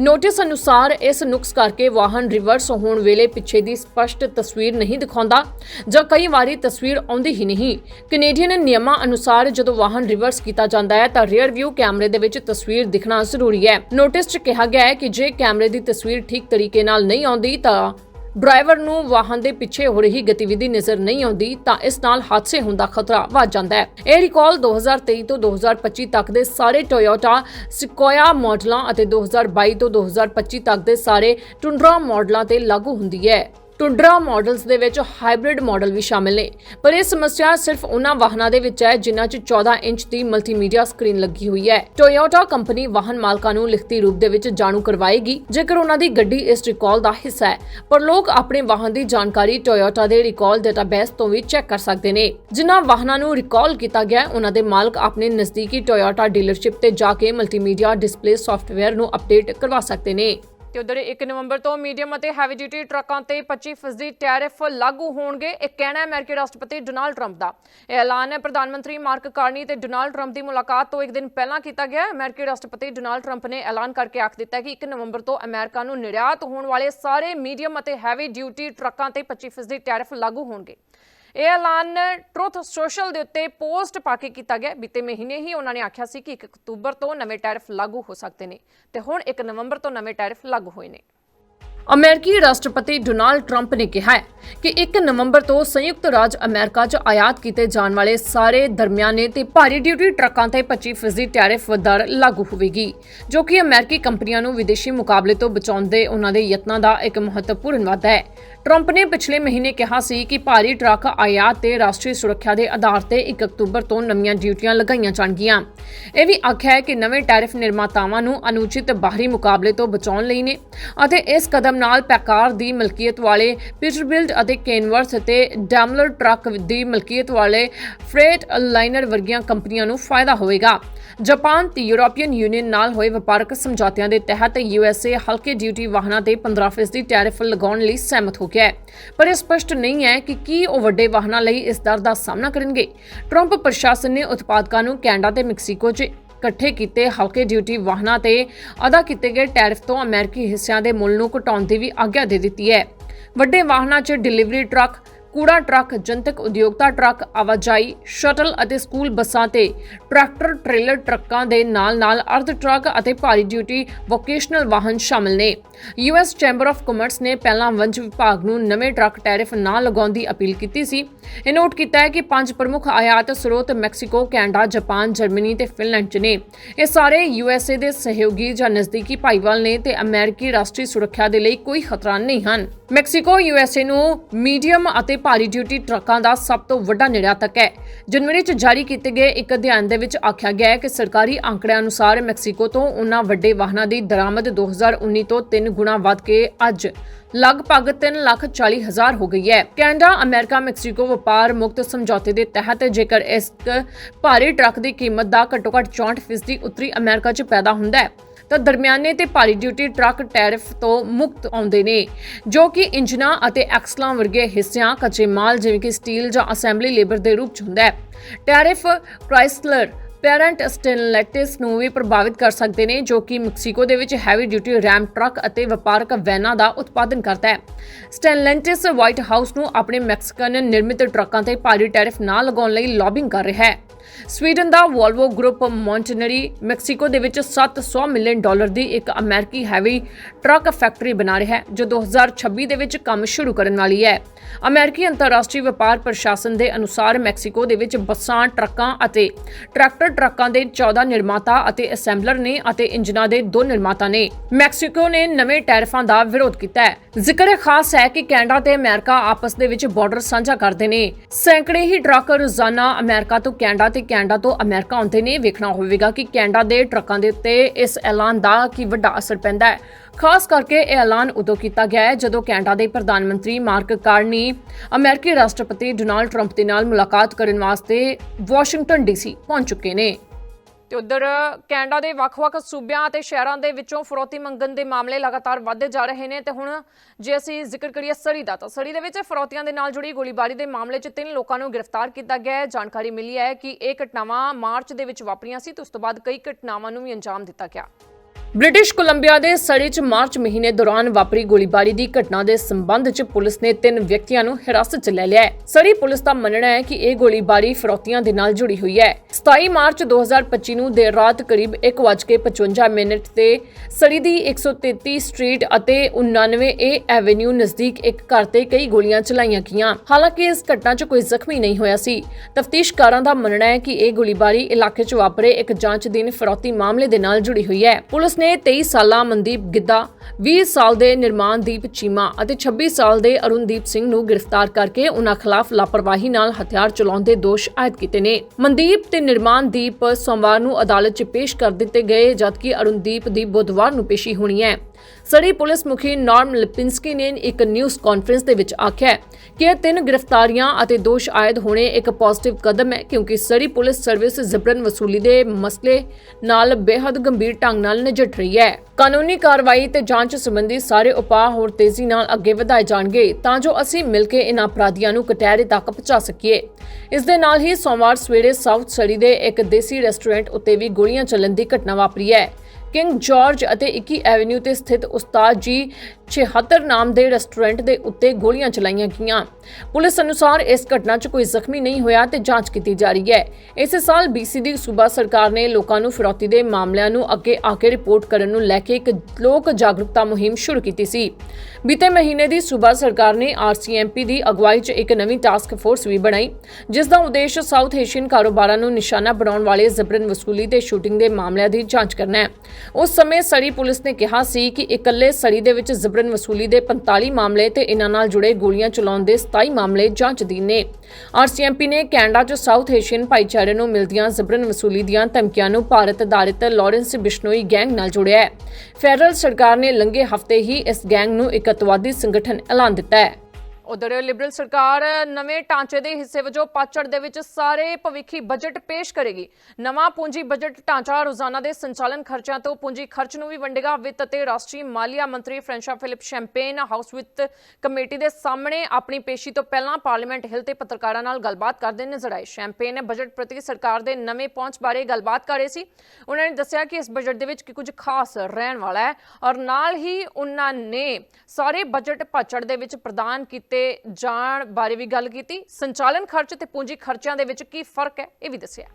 A: ਨੋਟਿਸ ਅਨੁਸਾਰ ਇਸ ਨੁਕਸ ਕਰਕੇ ਵਾਹਨ ਰਿਵਰਸ ਹੋਣ ਵੇਲੇ ਪਿੱਛੇ ਦੀ ਸਪਸ਼ਟ ਤਸਵੀਰ ਨਹੀਂ ਦਿਖਾਉਂਦਾ ਜਾਂ ਕਈ ਵਾਰੀ ਤਸਵੀਰ ਆਉਂਦੀ ਹੀ ਨਹੀਂ। ਕੈਨੇਡੀਅਨ ਨਿਯਮਾਂ ਅਨੁਸਾਰ ਜਦੋਂ ਵਾਹਨ ਰਿਵਰਸ ਕੀਤਾ ਜਾਂਦਾ ਹੈ ਤਾਂ ਰੀਅਰ ਵਿਊ ਕੈਮਰੇ ਦੇ ਵਿੱਚ ਤਸਵੀਰ ਦਿਖਣਾ ਜ਼ਰੂਰੀ ਹੈ। ਨੋਟਿਸ 'ਚ ਕਿਹਾ ਗਿਆ ਹੈ ਕਿ ਜੇ ਕੈਮਰੇ ਦੀ ਤਸਵੀਰ ਠੀਕ ਤਰੀਕੇ ਨਾਲ ਨਹੀਂ ਆਉਂਦੀ ਤਾਂ ਡਰਾਈਵਰ ਨੂੰ ਵਾਹਨ ਦੇ ਪਿੱਛੇ ਹੋ ਰਹੀ ਗਤੀਵਿਧੀ ਨਜ਼ਰ ਨਹੀਂ ਆਉਂਦੀ, ਤਾਂ ਇਸ ਨਾਲ ਹਾਦਸੇ ਹੋਣ ਦਾ ਖਤਰਾ ਵੱਧ ਜਾਂਦਾ ਹੈ। ਇਹ ਰਿਕਾਲ 2023 ਤੋਂ 2025 ਤੱਕ ਦੇ ਸਾਰੇ ਟੋਯੋਟਾ ਸਿਕੋਇਆ ਮਾਡਲਾਂ ਅਤੇ 2022 ਤੋਂ 2025 ਤੱਕ ਦੇ ਸਾਰੇ ਟੁੰਡਰਾ ਮਾਡਲਾਂ ਤੇ ਲਾਗੂ ਹੁੰਦੀ ਹੈ। ਟੁੰਡਰਾ ਮਾਡਲਸ ਦੇ ਵਿੱਚ ਹਾਈਬ੍ਰਿਡ ਮਾਡਲ ਵੀ ਸ਼ਾਮਿਲ ਨੇ। ਪਰ ਇਹ ਸਮੱਸਿਆ ਸਿਰਫ ਉਹਨਾਂ ਵਾਹਨਾਂ ਦੇ ਵਿੱਚ ਹੈ ਜਿਨ੍ਹਾਂ 'ਚ 14 ਇੰਚ ਦੀ ਮਲਟੀਮੀਡੀਆ ਸਕਰੀਨ ਲੱਗੀ ਹੋਈ ਹੈ। ਟੋਯੋਟਾ ਕੰਪਨੀ ਵਾਹਨ ਮਾਲਕਾਂ ਨੂੰ ਲਿਖਤੀ ਰੂਪ ਦੇ ਵਿੱਚ ਜਾਣੂ ਕਰਵਾਏਗੀ, ਜੇਕਰ ਉਹਨਾਂ ਦੀ ਗੱਡੀ ਇਸ ਰਿਕਾਲ ਦਾ ਹਿੱਸਾ ਹੈ। ਪਰ ਲੋਕ ਆਪਣੇ ਵਾਹਨ ਦੀ ਜਾਣਕਾਰੀ ਟੋਯੋਟਾ ਦੇ ਰਿਕਾਲ ਡੇਟਾਬੇਸ ਤੋਂ ਵੀ ਚੈੱਕ ਕਰ ਸਕਦੇ ਨੇ। ਜਿਨ੍ਹਾਂ ਵਾਹਨਾਂ ਨੂੰ ਰਿਕਾਲ ਕੀਤਾ ਗਿਆ ਉਹਨਾਂ ਦੇ ਮਾਲਕ ਆਪਣੇ ਨਜ਼ਦੀਕੀ ਟੋਯੋਟਾ ਡੀਲਰਸ਼ਿਪ ਤੇ ਜਾ ਕੇ ਮਲਟੀਮੀਡੀਆ ਡਿਸਪਲੇ ਸੌਫਟਵੇਅਰ ਨੂੰ ਅਪਡੇਟ ਕਰਵਾ ਸਕਦੇ ਨੇ। ਤੇ ਉਧਰ 1 ਨਵੰਬਰ ਤੋਂ ਮੀਡੀਅਮ ਅਤੇ ਹੈਵੀ ਡਿਊਟੀ ਟਰੱਕਾਂ ਤੇ 25% ਟੈਰਿਫ ਲਾਗੂ ਹੋਣਗੇ, ਇਹ ਕਹਿਣਾ ਹੈ ਅਮਰੀਕੀ ਰਾਸ਼ਟਰਪਤੀ ਡੋਨਾਲਡ ਟਰੰਪ ਦਾ। ਇਹ ਐਲਾਨ ਹੈ ਪ੍ਰਧਾਨ ਮੰਤਰੀ ਮਾਰਕ ਕਾਰਨੀ ਤੇ ਡੋਨਾਲਡ ਟਰੰਪ ਦੀ ਮੁਲਾਕਾਤ ਤੋਂ ਇੱਕ ਦਿਨ ਪਹਿਲਾਂ ਕੀਤਾ ਗਿਆ। ਹੈ ਅਮਰੀਕੀ ਰਾਸ਼ਟਰਪਤੀ ਡੋਨਾਲਡ ਟਰੰਪ ਨੇ ਐਲਾਨ ਕਰਕੇ ਆਖ ਦਿੱਤਾ ਕਿ 1 ਨਵੰਬਰ ਤੋਂ ਅਮਰੀਕਾ ਨੂੰ ਨਿਰਯਾਤ ਹੋਣ ਵਾਲੇ ਸਾਰੇ ਮੀਡੀਅਮ ਅਤੇ ਹੈਵੀ ਡਿਊਟੀ ਟਰੱਕਾਂ ਤੇ 25% ਟੈਰਿਫ ਲਾਗੂ ਹੋਣਗੇ। ਇਹ ਐਲਾਨ ਟਰੁਥ ਸੋਸ਼ਲ ਦੇ ਉੱਤੇ ਪੋਸਟ ਪਾ ਕੇ ਕੀਤਾ ਗਿਆ। ਬੀਤੇ ਮਹੀਨੇ ਹੀ ਉਹਨਾਂ ਨੇ ਆਖਿਆ ਸੀ ਕਿ 1 ਅਕਤੂਬਰ ਤੋਂ ਨਵੇਂ ਟੈਰਿਫ ਲਾਗੂ ਹੋ ਸਕਦੇ ਨੇ ਤੇ ਹੁਣ 1 ਨਵੰਬਰ ਤੋਂ ਨਵੇਂ ਟੈਰਿਫ ਲਾਗੂ ਹੋਏ ਨੇ। ਅਮਰੀਕੀ ਰਾਸ਼ਟਰਪਤੀ ਡੋਨਾਲਡ ਟਰੰਪ ਨੇ ਕਿਹਾ ਹੈ ਕਿ 1 ਨਵੰਬਰ ਤੋਂ ਸੰਯੁਕਤ ਰਾਜ ਅਮਰੀਕਾ 'ਚ ਆਯਾਤ ਕੀਤੇ ਜਾਣ ਵਾਲੇ ਸਾਰੇ ਦਰਮਿਆਨੇ ਤੇ ਭਾਰੀ ਡਿਊਟੀ ਟਰੱਕਾਂ ਤੇ 25% ਟੈਰਿਫ ਦਰ ਲਾਗੂ ਹੋਵੇਗੀ, ਜੋ ਕਿ ਅਮਰੀਕੀ ਕੰਪਨੀਆਂ ਨੂੰ ਵਿਦੇਸ਼ੀ ਮੁਕਾਬਲੇ ਤੋਂ ਬਚਾਉਣ ਦੇ ਉਹਨਾਂ ਦੇ ਯਤਨਾਂ ਦਾ ਇੱਕ ਮਹੱਤਵਪੂਰਨ ਵਾਧਾ ਹੈ। ਟਰੰਪ ਨੇ ਪਿਛਲੇ ਮਹੀਨੇ ਕਿਹਾ ਸੀ ਕਿ ਭਾਰੀ ਟਰੱਕ ਆਯਾਤ ਤੇ ਰਾਸ਼ਟਰੀ ਸੁਰੱਖਿਆ ਦੇ ਆਧਾਰ ਤੇ 1 ਅਕਤੂਬਰ ਤੋਂ ਨਵੀਆਂ ਡਿਊਟੀਆਂ ਲਗਾਈਆਂ ਜਾਣਗੀਆਂ। ਇਹ ਵੀ ਆਖਿਆ ਹੈ ਕਿ ਨਵੇਂ ਟੈਰਿਫ ਨਿਰਮਾਤਾਵਾਂ ਨੂੰ ਅਨੁਚਿਤ ਬਾਹਰੀ ਮੁਕਾਬਲੇ ਤੋਂ ਬਚਾਉਣ ਲਈ ਨੇ ਅਤੇ ਇਸ ਕਦਮ ਨਾਲ ਪੈਕਾਰ ਦੀ ਮਲਕੀਅਤ ਵਾਲੇ ਪੀਟਰਬਿਲਡ ਅਤੇ ਕੇਨਵਰਸ ਅਤੇ ਡੈਮਲਰ ਟਰੱਕ ਦੀ ਮਲਕੀਅਤ ਵਾਲੇ ਫਰੇਟ ਲਾਈਨਰ ਵਰਗੀਆਂ ਕੰਪਨੀਆਂ ਨੂੰ ਫਾਇਦਾ ਹੋਵੇਗਾ। ਜਾਪਾਨ ਤੇ ਯੂਰੋਪੀਅਨ ਯੂਨੀਅਨ ਨਾਲ ਹੋਏ ਵਪਾਰਕ ਸਮਝੌਤਿਆਂ ਦੇ ਤਹਿਤ ਯੂਐਸਏ ਹਲਕੇ ਡਿਊਟੀ ਵਾਹਨਾਂ ਤੇ 15% ਦੀ ਟੈਰਿਫ ਲਗਾਉਣ ਲਈ ਸਹਿਮਤ ਹੋ ਗਿਆ ਹੈ। ਪਰ ਇਹ ਸਪਸ਼ਟ ਨਹੀਂ ਹੈ ਕਿ ਕੀ ਉਹ ਵੱਡੇ ਵਾਹਨਾਂ ਲਈ ਇਸ ਦਰ ਦਾ ਸਾਹਮਣਾ ਕਰਨਗੇ। ਟਰੰਪ ਪ੍ਰਸ਼ਾਸਨ ਨੇ ਉਤਪਾਦਕਾਂ ਨੂੰ ਕੈਨੇਡਾ ਤੇ ਮੈਕਸੀਕੋ 'ਚ ਇਕੱਠੇ ਕੀਤੇ ਹਲਕੇ ਡਿਊਟੀ ਵਾਹਨਾਂ ਤੇ ਅਦਾ ਕੀਤੇ ਗਏ ਟੈਰਿਫ ਤੋਂ ਅਮਰੀਕੀ ਹਿੱਸਿਆਂ ਦੇ ਮੁੱਲ ਨੂੰ ਘਟਾਉਣ ਦੀ ਵੀ ਆਗਿਆ ਦੇ ਦਿੱਤੀ ਹੈ। ਵੱਡੇ ਵਾਹਨਾਂ 'ਚ ਡਿਲੀਵਰੀ ਟਰੱਕ ਕੂੜਾ ਟਰੱਕ, ਜਨਤਕ ਉਦਯੋਗਤਾ ਟਰੱਕ, ਆਵਾਜਾਈ, ਸ਼ਟਲ ਅਤੇ ਸਕੂਲ ਬੱਸਾਂ ਤੇ ਟਰੈਕਟਰ, ਟ੍ਰੇਲਰ ਟਰੱਕਾਂ ਦੇ ਨਾਲ-ਨਾਲ ਅਰਧ ਟਰੱਕ ਅਤੇ ਭਾਰੀ ਡਿਊਟੀ ਵੋਕੇਸ਼ਨਲ ਵਾਹਨ ਸ਼ਾਮਲ ਨੇ। ਯੂਐਸ ਚੈਂਬਰ ਆਫ ਕਾਮਰਸ ਨੇ ਪਹਿਲਾਂ ਵੰਜ ਵਿਭਾਗ ਨੂੰ ਨਵੇਂ ਟਰੱਕ ਟੈਰਿਫ ਨਾ ਲਗਾਉਣ ਦੀ ਅਪੀਲ ਕੀਤੀ ਸੀ। ਇਹ ਨੋਟ ਕੀਤਾ ਹੈ ਕਿ ਪੰਜ ਪ੍ਰਮੁੱਖ ਆਯਾਤ ਸਰੋਤ ਮੈਕਸੀਕੋ, ਕੈਨੇਡਾ, ਜਾਪਾਨ, ਜਰਮਨੀ ਤੇ ਫਿਨਲੈਂਡ 'ਚ ਨੇ। ਇਹ ਸਾਰੇ ਯੂਐਸਏ ਦੇ ਸਹਿਯੋਗੀ ਜਾਂ ਨਜ਼ਦੀਕੀ ਭਾਈਵਾਲ ਨੇ ਤੇ ਅਮਰੀਕੀ ਰਾਸ਼ਟਰੀ ਸੁਰੱਖਿਆ ਦੇ ਲਈ ਕੋਈ ਖਤਰਾ ਨਹੀਂ ਹਨ। ਮੈਕਸੀਕੋ ਯੂਐਸਏ ਨੂੰ ਮੀਡੀਅਮ ਅਤੇ ਭਾਰੀ ਡਿਊਟੀ ਟਰੱਕਾਂ ਦਾ ਸਭ ਤੋਂ ਵੱਡਾ ਨਿਰਯਾਤਕ ਹੈ। ਜਨਵਰੀ 'ਚ ਜਾਰੀ ਕੀਤੇ ਗਏ ਇੱਕ ਅਧਿਐਨ ਦੇ ਵਿੱਚ ਆਖਿਆ ਗਿਆ ਹੈ ਕਿ ਸਰਕਾਰੀ ਅੰਕੜਿਆਂ ਅਨੁਸਾਰ ਮੈਕਸੀਕੋ ਤੋਂ ਉਹਨਾਂ ਵੱਡੇ ਵਾਹਨਾਂ ਦੀ ਦਰਾਮਦ 2019 ਤੋਂ 3 ਗੁਣਾ ਵੱਧ ਕੇ ਅੱਜ ਲਗਭਗ 3 ਲੱਖ 40 ਹਜ਼ਾਰ ਹੋ ਗਈ ਹੈ। ਕੈਨੇਡਾ, ਅਮਰੀਕਾ, ਮੈਕਸੀਕੋ ਵਪਾਰ ਮੁਕਤ ਸਮਝੌਤੇ ਦੇ ਤਹਿਤ ਜੇਕਰ ਇਸ ਭਾਰੀ ਟਰੱਕ ਦੀ ਕੀਮਤ ਦਾ ਘੱਟੋ-ਘੱਟ 64% ਉੱਤਰੀ ਅਮਰੀਕਾ 'ਚ ਪੈਦਾ ਹੁੰਦਾ ਹੈ। ਤਾਂ ਦਰਮਿਆਨੇ ਤੇ ਭਾਰੀ ਡਿਊਟੀ ਟਰੱਕ ਟੈਰਿਫ ਤੋਂ ਮੁਕਤ ਆਉਂਦੇ ਨੇ, ਜੋ ਕਿ ਇੰਜਨਾਂ ਅਤੇ ਐਕਸਲਾਂ ਵਰਗੇ ਹਿੱਸਿਆਂ, ਕੱਚੇ ਮਾਲ ਜਿਵੇਂ ਕਿ ਸਟੀਲ ਜਾਂ ਅਸੈਂਬਲੀ ਲੇਬਰ ਦੇ ਰੂਪ 'ਚ ਹੁੰਦਾ ਹੈ। ਟੈਰਿਫ ਕ੍ਰਾਈਸਲਰ ਪੈਰੈਂਟ ਸਟੇਨਲੈਟਿਸ ਨੂੰ ਵੀ ਪ੍ਰਭਾਵਿਤ ਕਰ ਸਕਦੇ ਨੇ, ਜੋ ਕਿ ਮੈਕਸੀਕੋ ਦੇ ਵਿੱਚ ਹੈਵੀ ਡਿਊਟੀ ਰੈਮ ਟਰੱਕ ਅਤੇ ਵਪਾਰਕ ਵੈਨਾਂ ਦਾ ਉਤਪਾਦਨ ਕਰਦਾ ਹੈ। ਸਟੈਨਲੈਟਿਸ ਵਾਈਟ ਹਾਊਸ ਨੂੰ ਆਪਣੇ ਮੈਕਸੀਕਨ ਨਿਰਮਿਤ ਟਰੱਕਾਂ ਤੇ ਭਾਰੀ ਟੈਰਿਫ ਨਾ ਲਗਾਉਣ ਲਈ ਲੌਬਿੰਗ ਕਰ ਰਿਹਾ ਹੈ। ਸਵੀਡਨ ਦਾ ਵੋਲਵੋ ਗਰੁੱਪ ਮੌਂਟਨਰੀ ਮੈਕਸੀਕੋ ਦੇ ਵਿੱਚ 700 ਮਿਲੀਅਨ ਡਾਲਰ ਦੀ ਇੱਕ ਅਮਰੀਕੀ ਹੈਵੀ ਟਰੱਕ ਫੈਕਟਰੀ ਬਣਾ ਰਿਹਾ ਹੈ, ਜੋ 2026 ਦੇ ਵਿੱਚ ਕੰਮ ਸ਼ੁਰੂ ਕਰਨ ਵਾਲੀ ਹੈ। ਅਮਰੀਕੀ ਅੰਤਰਰਾਸ਼ਟਰੀ ਵਪਾਰ ਪ੍ਰਸ਼ਾਸਨ ਦੇ ਅਨੁਸਾਰ ਮੈਕਸੀਕੋ ਦੇ ਵਿੱਚ ਬੱਸਾਂ, ਟਰੱਕਾਂ ਅਤੇ ਟਰੈਕਟਰ ਟਰੱਕਾਂ ਦੇ 14 ਨਿਰਮਾਤਾ ਅਤੇ ਅਸੈਂਬਲਰ ਨੇ ਅਤੇ ਇੰਜਨਾਂ ਦੇ ਦੋ ਨਿਰਮਾਤਾ ਨੇ। ਮੈਕਸੀਕੋ ਨੇ ਨਵੇਂ ਟੈਰਿਫਾਂ ਦਾ ਵਿਰੋਧ ਕੀਤਾ ਹੈ। ਜ਼ਿਕਰ ਖਾਸ ਹੈ ਕਿ ਕੈਨੇਡਾ ਤੇ ਅਮਰੀਕਾ ਆਪਸ ਦੇ ਵਿੱਚ ਬਾਰਡਰ ਸਾਂਝਾ ਕਰਦੇ ਨੇ। ਸੈਂਕੜੇ ਹੀ ਟਰੱਕ ਰੋਜ਼ਾਨਾ ਅਮਰੀਕਾ ਤੋਂ ਕੈਨੇਡਾ ਤੇ ਕੈਨੇਡਾ ਤੋਂ ਅਮਰੀਕਾ ਆਉਂਦੇ ਨੇ। ਵੇਖਣਾ ਹੋਵੇਗਾ ਕਿ ਕੈਨੇਡਾ ਦੇ ਟਰੱਕਾਂ ਦੇ ਉੱਤੇ ਇਸ ਐਲਾਨ ਦਾ ਕੀ ਵੱਡਾ ਅਸਰ ਪੈਂਦਾ ਹੈ। ਖਾਸ ਕਰਕੇ ਇਹ ਐਲਾਨ ਉਦੋਂ ਕੀਤਾ ਗਿਆ ਹੈ ਜਦੋਂ ਕੈਨੇਡਾ ਦੇ ਪ੍ਰਧਾਨ ਮੰਤਰੀ ਮਾਰਕ ਕਾਰਨੀ, ਅਮਰੀਕੀ ਰਾਸ਼ਟਰਪਤੀ ਡੋਨਾਲਡ ਟਰੰਪ ਦੇ ਨਾਲ ਮੁਲਾਕਾਤ ਕਰਨ ਵਾਸਤੇ ਵਾਸ਼ਿੰਗਟਨ ਡੀਸੀ ਪਹੁੰਚ ਚੁੱਕੇ ਨੇ। ਤੇ ਉਧਰ ਕੈਨੇਡਾ ਦੇ ਵੱਖ-ਵੱਖ ਸੂਬਿਆਂ ਅਤੇ ਸ਼ਹਿਰਾਂ ਦੇ ਵਿੱਚੋਂ ਫਰੋਤੀ ਮੰਗਣ ਦੇ ਮਾਮਲੇ ਲਗਾਤਾਰ ਵਧਦੇ ਜਾ ਰਹੇ ਨੇ ਤੇ ਹੁਣ ਜੇ ਅਸੀਂ ਜ਼ਿਕਰ ਕਰੀਏ ਸੜੀ ਦਾ, ਤਾਂ ਸੜੀ ਦੇ ਵਿੱਚ ਫਰੋਤੀਆਂ ਦੇ ਨਾਲ ਜੁੜੀ ਗੋਲੀਬਾਰੀ ਦੇ ਮਾਮਲੇ 'ਚ ਤਿੰਨ ਲੋਕਾਂ ਨੂੰ ਗ੍ਰਿਫਤਾਰ ਕੀਤਾ ਗਿਆ ਹੈ। ਜਾਣਕਾਰੀ ਮਿਲੀ ਹੈ ਕਿ ਇਹ ਘਟਨਾਵਾਂ ਮਾਰਚ ਦੇ ਵਿੱਚ ਵਾਪਰੀਆਂ ਸੀ ਤੇ ਉਸ ਤੋਂ ਬਾਅਦ ਕਈ ਘਟਨਾਵਾਂ ਨੂੰ ਵੀ ਅੰਜਾਮ ਦਿੱਤਾ ਗਿਆ। ਬ੍ਰਿਟਿਸ਼ ਕੋਲੰਬੀਆ ਦੇ ਸਰੀ 'ਚ ਮਾਰਚ ਮਹੀਨੇ ਦੌਰਾਨ ਵਾਪਰੀ ਗੋਲੀਬਾਰੀ ਦੀ ਘਟਨਾ ਦੇ ਸੰਬੰਧ 'ਚ ਪੁਲਿਸ ਨੇ ਤਿੰਨ ਵਿਅਕਤੀਆਂ ਨੂੰ ਹਿਰਾਸਤ 'ਚ ਲੈ ਲਿਆ ਹੈ। ਸਰੀ ਪੁਲਿਸ ਦਾ ਮੰਨਣਾ ਹੈ ਕਿ ਇਹ ਗੋਲੀਬਾਰੀ ਫਰੋਤੀਆਂ ਦੇ ਨਾਲ ਜੁੜੀ ਹੋਈ ਹੈ। 27 ਮਾਰਚ 2025 ਨੂੰ ਦੇਰ ਰਾਤ ਕਰੀਬ 1:55 ਮਿੰਟ ਤੇ ਸਰੀ ਦੀ 133 ਸਟਰੀਟ ਅਤੇ 99 ਏ ਐਵੇਨਿਊ ਨਜ਼ਦੀਕ ਇੱਕ ਘਰ ਤੇ ਕਈ ਗੋਲੀਆਂ ਚਲਾਈਆਂ ਗਈਆਂ। ਹਾਲਾਂਕਿ ਇਸ ਘਟਨਾ 'ਚ ਕੋਈ ਜ਼ਖਮੀ ਨਹੀਂ ਹੋਇਆ ਸੀ। ਤਫਤੀਸ਼ਕਾਰਾਂ ਦਾ ਮੰਨਣਾ ਹੈ ਕਿ ਇਹ ਗੋਲੀਬਾਰੀ ਇਲਾਕੇ 'ਚ ਵਾਪਰੇ ਇੱਕ ਜਾਂਚਦੀਨ ਫਰੋਤੀ ਮਾਮਲੇ ਦੇ ਨਾਲ ਜੁੜੀ ਹੋਈ ਹੈ। ਪੁਲਿਸ ਨੇ 23 ਸਾਲਾ ਮਨਦੀਪ ਗਿੱਦਾ 20 ਸਾਲ ਦੇ ਨਿਰਮਾਨਦੀਪ ਚੀਮਾ ਅਤੇ 26 ਸਾਲ ਦੇ ਅਰੁਣਦੀਪ ਸਿੰਘ ਨੂੰ ਗ੍ਰਿਫਤਾਰ ਕਰਕੇ ਉਨ੍ਹਾਂ ਖਿਲਾਫ ਲਾਪਰਵਾਹੀ ਨਾਲ ਹਥਿਆਰ ਚਲਾਉਣ ਦੇ ਦੋਸ਼ ਆਇਦ ਕੀਤੇ ਨੇ। ਮਨਦੀਪ ਤੇ ਨਿਰਮਾਨਦੀਪ ਸੋਮਵਾਰ ਨੂੰ ਅਦਾਲਤ 'ਚ ਪੇਸ਼ ਕਰ ਦਿੱਤੇ ਗਏ, ਜਦਕਿ ਅਰੁਣਦੀਪ ਦੀ ਬੁੱਧਵਾਰ ਨੂੰ ਪੇਸ਼ੀ ਹੋਣੀ ਹੈ। ਸੜੀ ਪੁਲਿਸ ਮੁਖੀ ਨਾਰਮ ਲਿਪਿੰਸਕੀ ਨੇ ਇੱਕ ਨਿਊਜ਼ ਕਾਨਫਰੰਸ ਦੇ ਵਿੱਚ ਆਖਿਆ ਕਿ ਇਹ ਤਿੰਨ ਗ੍ਰਿਫਤਾਰੀਆਂ ਅਤੇ ਦੋਸ਼ ਆਇਦ ਹੋਣੇ ਇੱਕ ਪੋਜ਼ਿਟਿਵ ਕਦਮ ਹੈ, ਕਿਉਂਕਿ ਸੜੀ ਪੁਲਿਸ ਸਰਵਿਸ ਜ਼ਿਬਰਨ ਵਸੂਲੀ ਦੇ ਮਸਲੇ ਨਾਲ ਬੇहद ਗੰਭੀਰ ਢੰਗ ਨਾਲ ਨਜਿੱਠ ਰਹੀ ਹੈ। ਕਾਨੂੰਨੀ ਕਾਰਵਾਈ ਤੇ ਜਾਂਚ ਸੰਬੰਧੀ ਸਾਰੇ ਉਪਾਅ ਹੋਰ ਤੇਜ਼ੀ ਨਾਲ ਅੱਗੇ ਵਧਾਏ ਜਾਣਗੇ, ਤਾਂ ਜੋ ਅਸੀਂ ਮਿਲ ਕੇ ਇਹਨਾਂ ਅਪਰਾਧੀਆਂ ਨੂੰ ਕਟਹਿਰੇ ਤੱਕ ਪਹੁੰਚਾ ਸਕੀਏ। ਇਸ ਦੇ ਨਾਲ ਹੀ ਸੋਮਵਾਰ ਸਵੇਰੇ ਸਾਊਥ ਸੜੀ ਦੇ ਇੱਕ ਦੇਸੀ ਰੈਸਟੋਰੈਂਟ ਉੱਤੇ ਵੀ ਗੋਲੀਆਂ ਚੱਲਣ ਦੀ ਘਟਨਾ ਵਾਪਰੀ ਹੈ। ਕਿੰਗ ਜਾਰਜ ਅਤੇ 21 ਐਵੇਨਿਊ ਤੇ ਸਥਿਤ ਉਸਤਾਦ ਜੀ 76 ਨਾਮ ਦੇ ਰੈਸਟੋਰੈਂਟ ਦੇ ਉੱਤੇ ਗੋਲੀਆਂ ਚਲਾਈਆਂ ਗਈਆਂ। ਪੁਲਿਸ ਅਨੁਸਾਰ ਇਸ ਘਟਨਾ 'ਚ ਕੋਈ ਜ਼ਖਮੀ ਨਹੀਂ ਹੋਇਆ ਤੇ ਜਾਂਚ ਕੀਤੀ ਜਾ ਰਹੀ ਹੈ। ਇਸੇ ਸਾਲ ਬੀਸੀ ਦੀ ਸੂਬਾ ਸਰਕਾਰ ਨੇ ਲੋਕਾਂ ਨੂੰ ਫਿਰੌਤੀ ਦੇ ਮਾਮਲਿਆਂ ਨੂੰ ਅੱਗੇ ਆ ਕੇ ਰਿਪੋਰਟ ਕਰਨ ਨੂੰ ਲੈ ਕੇ ਇੱਕ ਲੋਕ ਜਾਗਰੂਕਤਾ ਮੁਹਿੰਮ ਸ਼ੁਰੂ ਕੀਤੀ ਸੀ। ਬੀਤੇ ਮਹੀਨੇ ਦੀ ਸੂਬਾ ਸਰਕਾਰ ਨੇ ਆਰਸੀਐਮਪੀ ਦੀ ਅਗਵਾਈ 'ਚ ਇੱਕ ਨਵੀਂ ਟਾਸਕ ਫੋਰਸ ਵੀ ਬਣਾਈ, ਜਿਸ ਦਾ ਉਦੇਸ਼ ਸਾਊਥ ਏਸ਼ੀਅਨ ਕਾਰੋਬਾਰਾਂ ਨੂੰ ਨਿਸ਼ਾਨਾ ਬਣਾਉਣ ਵਾਲੇ ਜ਼ਬਰਨ ਵਸੂਲੀ ਤੇ ਸ਼ੂਟਿੰਗ ਦੇ ਮਾਮਲਿਆਂ ਦੀ ਜਾਂਚ ਕਰਨਾ ਹੈ। ਉਸ ਸਮੇਂ ਸੜੀ ਪੁਲਿਸ ਨੇ ਕਿਹਾ ਸੀ ਕਿ ਇਕੱਲੇ ਸੜੀ ਦੇ ਵਿੱਚ ਜ਼ਬਰਨ ਵਸੂਲੀ ਦੇ 45 ਮਾਮਲੇ ਤੇ ਇਹਨਾਂ ਨਾਲ ਜੁੜੇ ਗੋਲੀਆਂ ਚਲਾਉਣ ਦੇ 27 ਮਾਮਲੇ ਜਾਂਚ ਅਧੀਨ ਨੇ। ਆਰਸੀਐਮਪੀ ਨੇ ਕੈਨੇਡਾ 'ਚ ਸਾਊਥ ਏਸ਼ੀਅਨ ਭਾਈਚਾਰੇ ਨੂੰ ਮਿਲਦੀਆਂ ਜ਼ਬਰਨ ਵਸੂਲੀ ਦੀਆਂ ਧਮਕੀਆਂ ਨੂੰ ਭਾਰਤ ਆਧਾਰਿਤ ਲਾਰੈਂਸ ਬਿਸ਼ਨੋਈ ਗੈਂਗ ਨਾਲ ਜੋੜਿਆ ਹੈ। ਫੈਡਰਲ ਸਰਕਾਰ ਨੇ ਲੰਘੇ ਹਫ਼ਤੇ ਹੀ ਇਸ ਗੈਂਗ ਨੂੰ ਇੱਕ ਅਤਵਾਦੀ ਸੰਗਠਨ ਐਲਾਨ ਦਿੱਤਾ ਹੈ। ਉਧਰ ਲਿਬਰਲ ਸਰਕਾਰ ਨਵੇਂ ਢਾਂਚੇ ਦੇ ਹਿੱਸੇ ਵਜੋਂ ਪਾਚੜ ਦੇ ਵਿੱਚ ਸਾਰੇ ਭਵਿੱਖੀ ਬਜਟ ਪੇਸ਼ ਕਰੇਗੀ। ਨਵਾਂ ਪੂੰਜੀ ਬਜਟ ਢਾਂਚਾ ਰੋਜ਼ਾਨਾ ਦੇ ਸੰਚਾਲਨ ਖਰਚਿਆਂ ਤੋਂ ਪੂੰਜੀ ਖਰਚ ਨੂੰ ਵੀ ਵੰਡੇਗਾ। ਵਿੱਤ ਅਤੇ ਰਾਸ਼ਟਰੀ ਮਾਲੀਆ ਮੰਤਰੀ ਫ੍ਰੈਂਸ਼ਾ ਫਿਲਿਪ ਸ਼ੈਂਪੇਨ ਹਾਊਸ ਵਿੱਤ ਕਮੇਟੀ ਦੇ ਸਾਹਮਣੇ ਆਪਣੀ ਪੇਸ਼ੀ ਤੋਂ ਪਹਿਲਾਂ ਪਾਰਲੀਮੈਂਟ ਹਿਲ ਤੇ ਪੱਤਰਕਾਰਾਂ ਨਾਲ ਗੱਲਬਾਤ ਕਰਦੇ ਨਜ਼ਰ ਆਏ। ਸ਼ੈਂਪੇਨ ਬਜਟ ਪ੍ਰਤੀ ਸਰਕਾਰ ਦੇ ਨਵੇਂ ਪਹੁੰਚ ਬਾਰੇ ਗੱਲਬਾਤ ਕਰ ਰਹੇ ਸੀ। ਉਹਨਾਂ ਨੇ ਦੱਸਿਆ ਕਿ ਇਸ ਬਜਟ ਦੇ ਵਿੱਚ ਕੀ ਕੁਝ ਖਾਸ ਰਹਿਣ ਵਾਲਾ ਹੈ ਔਰ ਨਾਲ ਹੀ ਉਹਨਾਂ ਨੇ ਸਾਰੇ ਬਜਟ ਭਾਚੜ ਦੇ ਵਿੱਚ ਪ੍ਰਦਾਨ ਕੀਤੇ ਜਾਣ ਬਾਰੇ ਵੀ ਗੱਲ ਕੀਤੀ। ਸੰਚਾਲਨ ਖਰਚ ਤੇ ਪੂੰਜੀ ਖਰਚਿਆਂ ਦੇ ਵਿੱਚ ਕੀ ਫ਼ਰਕ ਹੈ, ਇਹ ਵੀ ਦੱਸਿਆ।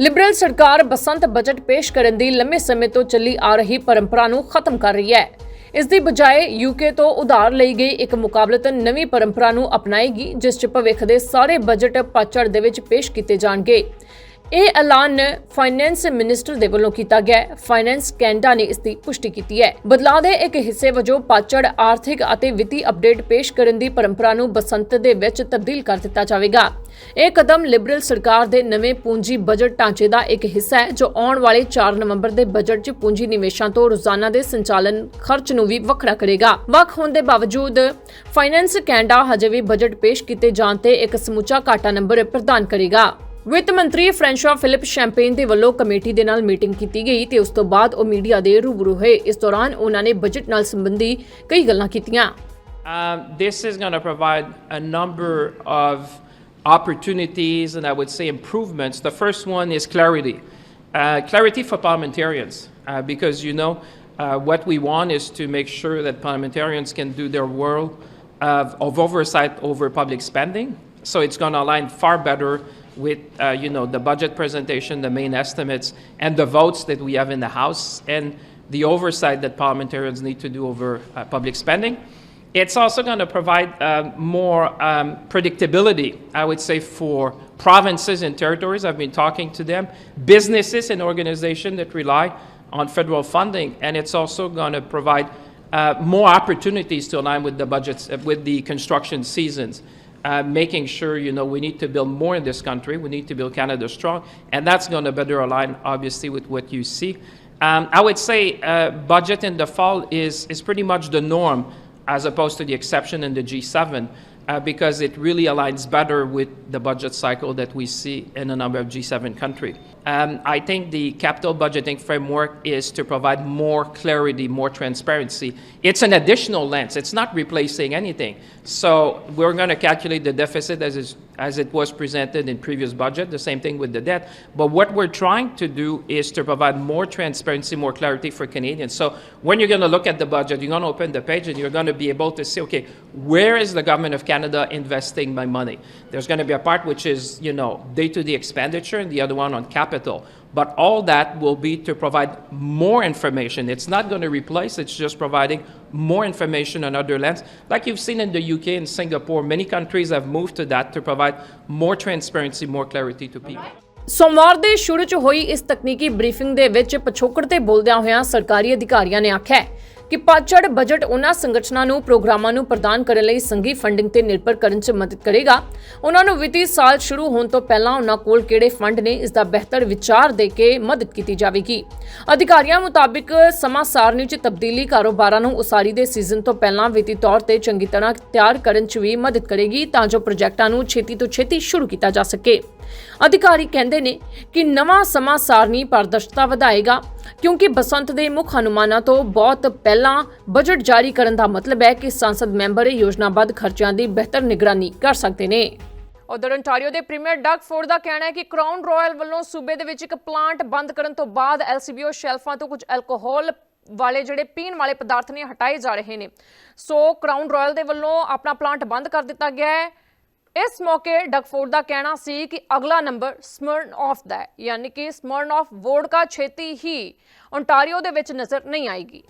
A: ਲਿਬਰਲ ਸਰਕਾਰ ਬਸੰਤ ਬਜਟ ਪੇਸ਼ ਕਰਨ ਦੀ ਲੰਮੇ ਸਮੇਂ ਤੋਂ ਚੱਲੀ ਆ ਰਹੀ ਪਰੰਪਰਾ ਨੂੰ ਖਤਮ ਕਰ ਰਹੀ ਹੈ। ਇਸ ਦੀ ਬਜਾਏ ਯੂਕੇ ਤੋਂ ਉਧਾਰ ਲਈ ਗਈ ਇੱਕ ਮੁਕਾਬਲਤਨ ਨਵੀਂ ਪਰੰਪਰਾ ਨੂੰ ਅਪਣਾਏਗੀ, ਜਿਸ 'ਚ ਭਵਿੱਖ ਦੇ ਸਾਰੇ ਬਜਟ ਪਾਚੜ ਦੇ ਵਿੱਚ ਪੇਸ਼ ਕੀਤੇ ਜਾਣਗੇ। ਇਹ ਐਲਾਨ ਫਾਈਨੈਂਸ ਮਿਨਿਸਟਰ ਦੇ ਵੱਲੋਂ ਕੀਤਾ ਗਿਆ ਹੈ। ਫਾਈਨੈਂਸ ਕੈਨੇਡਾ ਨੇ ਇਸ ਦੀ ਪੁਸ਼ਟੀ ਕੀਤੀ ਹੈ। ਬਦਲਾਅ ਦੇ ਇੱਕ ਹਿੱਸੇ ਵਜੋਂ ਪਾਚੜ, ਆਰਥਿਕ ਅਤੇ ਵਿੱਤੀ ਅਪਡੇਟ ਪੇਸ਼ ਕਰਨ ਦੀ ਪਰੰਪਰਾ ਨੂੰ ਬਸੰਤ ਦੇ ਵਿੱਚ ਤਬਦੀਲ ਕਰ ਦਿੱਤਾ ਜਾਵੇਗਾ। ਇਹ ਕਦਮ ਲਿਬਰਲ ਸਰਕਾਰ ਦੇ ਨਵੇਂ ਪੂੰਜੀ ਬਜਟ ਢਾਂਚੇ ਦਾ ਇੱਕ ਹਿੱਸਾ ਹੈ, ਜੋ ਆਉਣ ਵਾਲੇ 4 ਨਵੰਬਰ ਦੇ ਬਜਟ 'ਚ ਪੂੰਜੀ ਨਿਵੇਸ਼ਾਂ ਤੋਂ ਰੋਜ਼ਾਨਾ ਦੇ ਸੰਚਾਲਨ ਖਰਚ ਨੂੰ ਵੀ ਵੱਖਰਾ ਕਰੇਗਾ। ਵੱਖ ਹੋਣ ਦੇ ਬਾਵਜੂਦ ਫਾਈਨੈਂਸ ਕੈਨੇਡਾ ਹਜੇ ਵੀ ਬਜਟ ਪੇਸ਼ ਕੀਤੇ ਜਾਣ ਤੇ ਇੱਕ ਸਮੁੱਚਾ ਘਾਟਾ ਨੰਬਰ ਪ੍ਰਦਾਨ ਕਰੇਗਾ। ਵਿੱਤ ਮੰਤਰੀ ਫ੍ਰੈਂਸ਼ਾ ਫਿਲਿਪ ਸ਼ੈਂਪੇਨ ਦੇ ਵੱਲੋਂ ਕਮੇਟੀ ਦੇ ਨਾਲ ਮੀਟਿੰਗ ਕੀਤੀ ਗਈ ਤੇ ਉਸ ਤੋਂ ਬਾਅਦ ਉਹ ਮੀਡੀਆ ਦੇ ਰੂਬਰੂ ਹੋਏ ਇਸ ਦੌਰਾਨ ਉਹਨਾਂ ਨੇ ਬਜਟ ਨਾਲ ਸੰਬੰਧੀ ਕਈ ਗੱਲਾਂ ਕੀਤੀਆਂ
B: Um, this is going to provide a number of opportunities and I would say improvements. The first one is clarity. Uh, clarity for parliamentarians, uh, because you know uh, what we want is to make sure that parliamentarians can do their world of, of oversight over public spending. So it's going to align far better with uh, you know the budget presentation, the main estimates, and the votes that we have in the House, and the oversight that parliamentarians need to do over uh, public spending. It's also going to provide um, more um, predictability, I would say, for provinces and territories. I've been talking to them, businesses and organizations that rely on federal funding, and it's also going to provide uh, more opportunities to align with the budgets, uh, with the construction seasons. Uh, making sure you know we need to build more in this country. We need to build Canada strong, and that's going to better align, obviously, with what you see. Um, I would say uh, budget in the fall is is pretty much the norm, as opposed to the exception in the G7, uh, because it really aligns better with the budget cycle that we see in a number of G7 countries. Um, I think the capital budgeting framework is to provide more clarity, more transparency. It's an additional lens. It's not replacing anything. So we're going to calculate the deficit as is, as it was presented in previous budget. The same thing with the debt. But what we're trying to do is to provide more transparency, more clarity for Canadians. So when you're going to look at the budget, you're going to open the page and you're going to be able to see, okay, where is the government of Canada investing my money? There's going to be a part which is, you know, day-to-day expenditure, and the other one on capital. But all that will be to provide more information. It's not going to replace, it's just providing more information on other lands. Like you've seen in the UK and Singapore, many countries have moved to that to provide more transparency, more clarity to people.
A: ਸੋਮਵਾਰ ਦੇ ਸ਼ੁਰੂ 'ਚ ਹੋਈ ਇਸ ਤਕਨੀਕੀ ਬਰੀਫਿੰਗ ਦੇ ਵਿੱਚ ਪਿਛੋਕੜ ਤੇ ਬੋਲਦਿਆਂ ਹੋਇਆਂ ਸਰਕਾਰੀ ਅਧਿਕਾਰੀਆਂ ਨੇ ਆਖਿਆ ਹੈ ਕਿ ਪਾਚੜ ਬਜਟ ਉਹਨਾਂ ਸੰਗਠਨਾਂ ਨੂੰ, ਪ੍ਰੋਗਰਾਮਾਂ ਨੂੰ ਪ੍ਰਦਾਨ ਕਰਨ ਲਈ ਸੰਘੀ ਫੰਡਿੰਗ ਤੇ ਨਿਰਭਰ ਕਰਨ 'ਚ ਮਦਦ ਕਰੇਗਾ। ਉਹਨਾਂ ਨੂੰ ਵਿੱਤੀ ਸਾਲ ਸ਼ੁਰੂ ਹੋਣ ਤੋਂ ਪਹਿਲਾਂ ਉਹਨਾਂ ਕੋਲ ਕਿਹੜੇ ਫੰਡ ਨੇ, ਇਸ ਦਾ ਬਿਹਤਰ ਵਿਚਾਰ ਦੇ ਕੇ ਮਦਦ ਕੀਤੀ ਜਾਵੇਗੀ। ਅਧਿਕਾਰੀਆਂ ਮੁਤਾਬਿਕ ਸਮਾਂ ਸਾਰਣੀ 'ਚ ਤਬਦੀਲੀ ਕਾਰੋਬਾਰਾਂ ਨੂੰ ਉਸਾਰੀ ਦੇ ਸੀਜ਼ਨ ਤੋਂ ਪਹਿਲਾਂ ਵਿੱਤੀ ਤੌਰ ਤੇ ਚੰਗੀ ਤਰ੍ਹਾਂ ਤਿਆਰ ਕਰਨ 'ਚ ਵੀ ਮਦਦ ਕਰੇਗੀ, ਤਾਂ ਜੋ ਪ੍ਰੋਜੈਕਟਾਂ ਨੂੰ ਛੇਤੀ ਤੋਂ ਛੇਤੀ ਸ਼ੁਰੂ ਕੀਤਾ ਜਾ ਸਕੇ। ਅਧਿਕਾਰੀ ਕਹਿੰਦੇ ਨੇ ਕਿ ਨਵਾਂ ਸਮਾਂ ਸਾਰਣੀ ਪਾਰਦਰਸ਼ਤਾ ਵਧਾਏਗਾ। ਕਿਉਂਕਿ ਬਸੰਤ ਦੇ ਮੁੱਖ ਅਨੁਮਾਨਾਂ ਤੋਂ ਬਹੁਤ ਪਹਿਲਾਂ ਬਜਟ ਜਾਰੀ ਕਰਨ ਦਾ ਮਤਲਬ ਹੈ ਕਿ ਸੰਸਦ ਮੈਂਬਰ ਯੋਜਨਾਬੱਧ ਖਰਚਿਆਂ ਦੀ ਬਿਹਤਰ ਨਿਗਰਾਨੀ ਕਰ ਸਕਦੇ ਨੇ। ਉਧਰ ontario ਦੇ ਪ੍ਰੀਮੀਅਰ ਡਗ ਫੋਰਡ ਦਾ ਕਹਿਣਾ ਹੈ ਕਿ ਕਰਾਊਨ ਰਾਇਲ ਵੱਲੋਂ ਸੂਬੇ ਦੇ ਵਿੱਚ ਇੱਕ ਪਲਾਂਟ ਬੰਦ ਕਰਨ ਤੋਂ ਬਾਅਦ LCBO ਸ਼ੈਲਫਾਂ ਤੋਂ ਕੁਝ ਐਲਕੋਹਲ ਵਾਲੇ ਜਿਹੜੇ ਪੀਣ ਵਾਲੇ ਪਦਾਰਥ ਨੇ ਹਟਾਏ ਜਾ ਰਹੇ ਨੇ। ਸੋ ਕਰਾਊਨ ਰਾਇਲ ਦੇ ਵੱਲੋਂ ਆਪਣਾ ਪਲਾਂਟ ਬੰਦ ਕਰ ਦਿੱਤਾ ਗਿਆ ਹੈ। ਇਸ ਮੌਕੇ ਡਗਫੋਰਡ ਦਾ ਕਹਿਣਾ ਸੀ ਕਿ ਅਗਲਾ ਨੰਬਰ ਸਮਰਨ ਆਫ ਦਾ ਹੈ, ਯਾਨੀ ਕਿ ਸਮਰਨ ਆਫ ਵੋਡਕਾ ਛੇਤੀ ਹੀ ontario ਦੇ ਵਿੱਚ ਨਜ਼ਰ ਨਹੀਂ ਆਏਗੀ।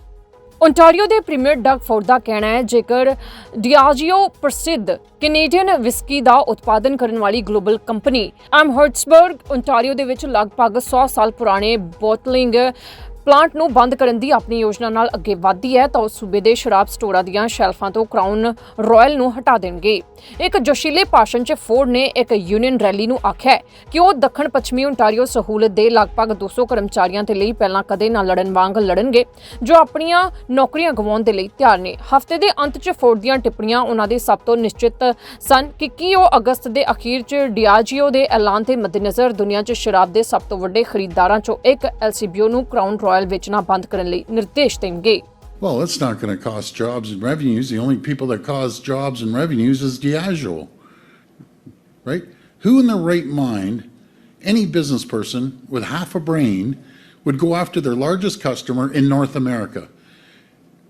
A: ontario ਦੇ ਪ੍ਰੀਮੀਅਰ ਡਗ ਫੋਰਡ ਦਾ ਕਹਿਣਾ ਹੈ, ਜੇਕਰ ਡਿਆਜੀਓ ਪ੍ਰਸਿੱਧ ਕੈਨੇਡੀਅਨ ਵਿਸਕੀ ਦਾ ਉਤਪਾਦਨ ਕਰਨ ਵਾਲੀ global company M Amherstburg ontario ਦੇ ਵਿੱਚ ਲਗਭਗ 100 ਸਾਲ ਪੁਰਾਣੇ ਬੋਟਲਿੰਗ ਪਲਾਂਟ ਨੂੰ ਬੰਦ ਕਰਨ ਦੀ ਆਪਣੀ ਯੋਜਨਾ ਨਾਲ ਅੱਗੇ ਵਧਦੀ ਹੈ, ਤਾਂ ਉਹ ਸੂਬੇ ਦੇ ਸ਼ਰਾਬ ਸਟੋਰਾਂ ਦੀਆਂ ਸ਼ੈਲਫਾਂ ਤੋਂ ਕਰਾਊਨ ਰਾਇਲ ਨੂੰ ਹਟਾ ਦੇਣਗੇ। ਇੱਕ ਜੋਸ਼ੀਲੇ ਭਾਸ਼ਣ 'ਚ ਫੋਰਡ ਨੇ ਇੱਕ ਯੂਨੀਅਨ ਰੈਲੀ ਨੂੰ ਆਖਿਆ ਕਿ ਉਹ ਦੱਖਣ ਪੱਛਮੀ ontario ਸਹੂਲਤ ਦੇ ਲਗਭਗ 200 ਕਰਮਚਾਰੀਆਂ ਦੇ ਲਈ ਪਹਿਲਾਂ ਕਦੇ ਨਾ ਲੜਨ ਵਾਂਗ ਲੜਨਗੇ, ਜੋ ਆਪਣੀਆਂ ਨੌਕਰੀਆਂ ਗਵਾਉਣ ਦੇ ਲਈ ਤਿਆਰ ਨੇ। ਹਫ਼ਤੇ ਦੇ ਅੰਤ 'ਚ ਫੋਰਡ ਦੀਆਂ ਟਿੱਪਣੀਆਂ ਉਹਨਾਂ ਦੇ ਸਭ ਤੋਂ ਨਿਸ਼ਚਿਤ ਸਨ ਕਿ ਕੀ ਉਹ ਅਗਸਤ ਦੇ ਅਖੀਰ 'ਚ ਡਿਆਜੀਓ ਦੇ ਐਲਾਨ ਦੇ ਮੱਦੇਨਜ਼ਰ ਦੁਨੀਆ 'ਚ ਸ਼ਰਾਬ ਦੇ ਸਭ ਤੋਂ ਵੱਡੇ ਖਰੀਦਦਾਰਾਂ 'ਚੋਂ ਇੱਕ ਐਲਸੀਬੀਓ ਨੂੰ ਕਰਾਊਨ ਰਾਇਲ ਵੇਚਣਾ ਬੰਦ ਕਰਨ ਲਈ ਨਿਰਦੇਸ਼ ਦੇਣਗੇ
C: Well, it's not going to cost jobs and revenues. The only people that cause jobs and revenues is Diageo, right? Who in their right mind, any business person with half a brain, would go after their largest customer in North America?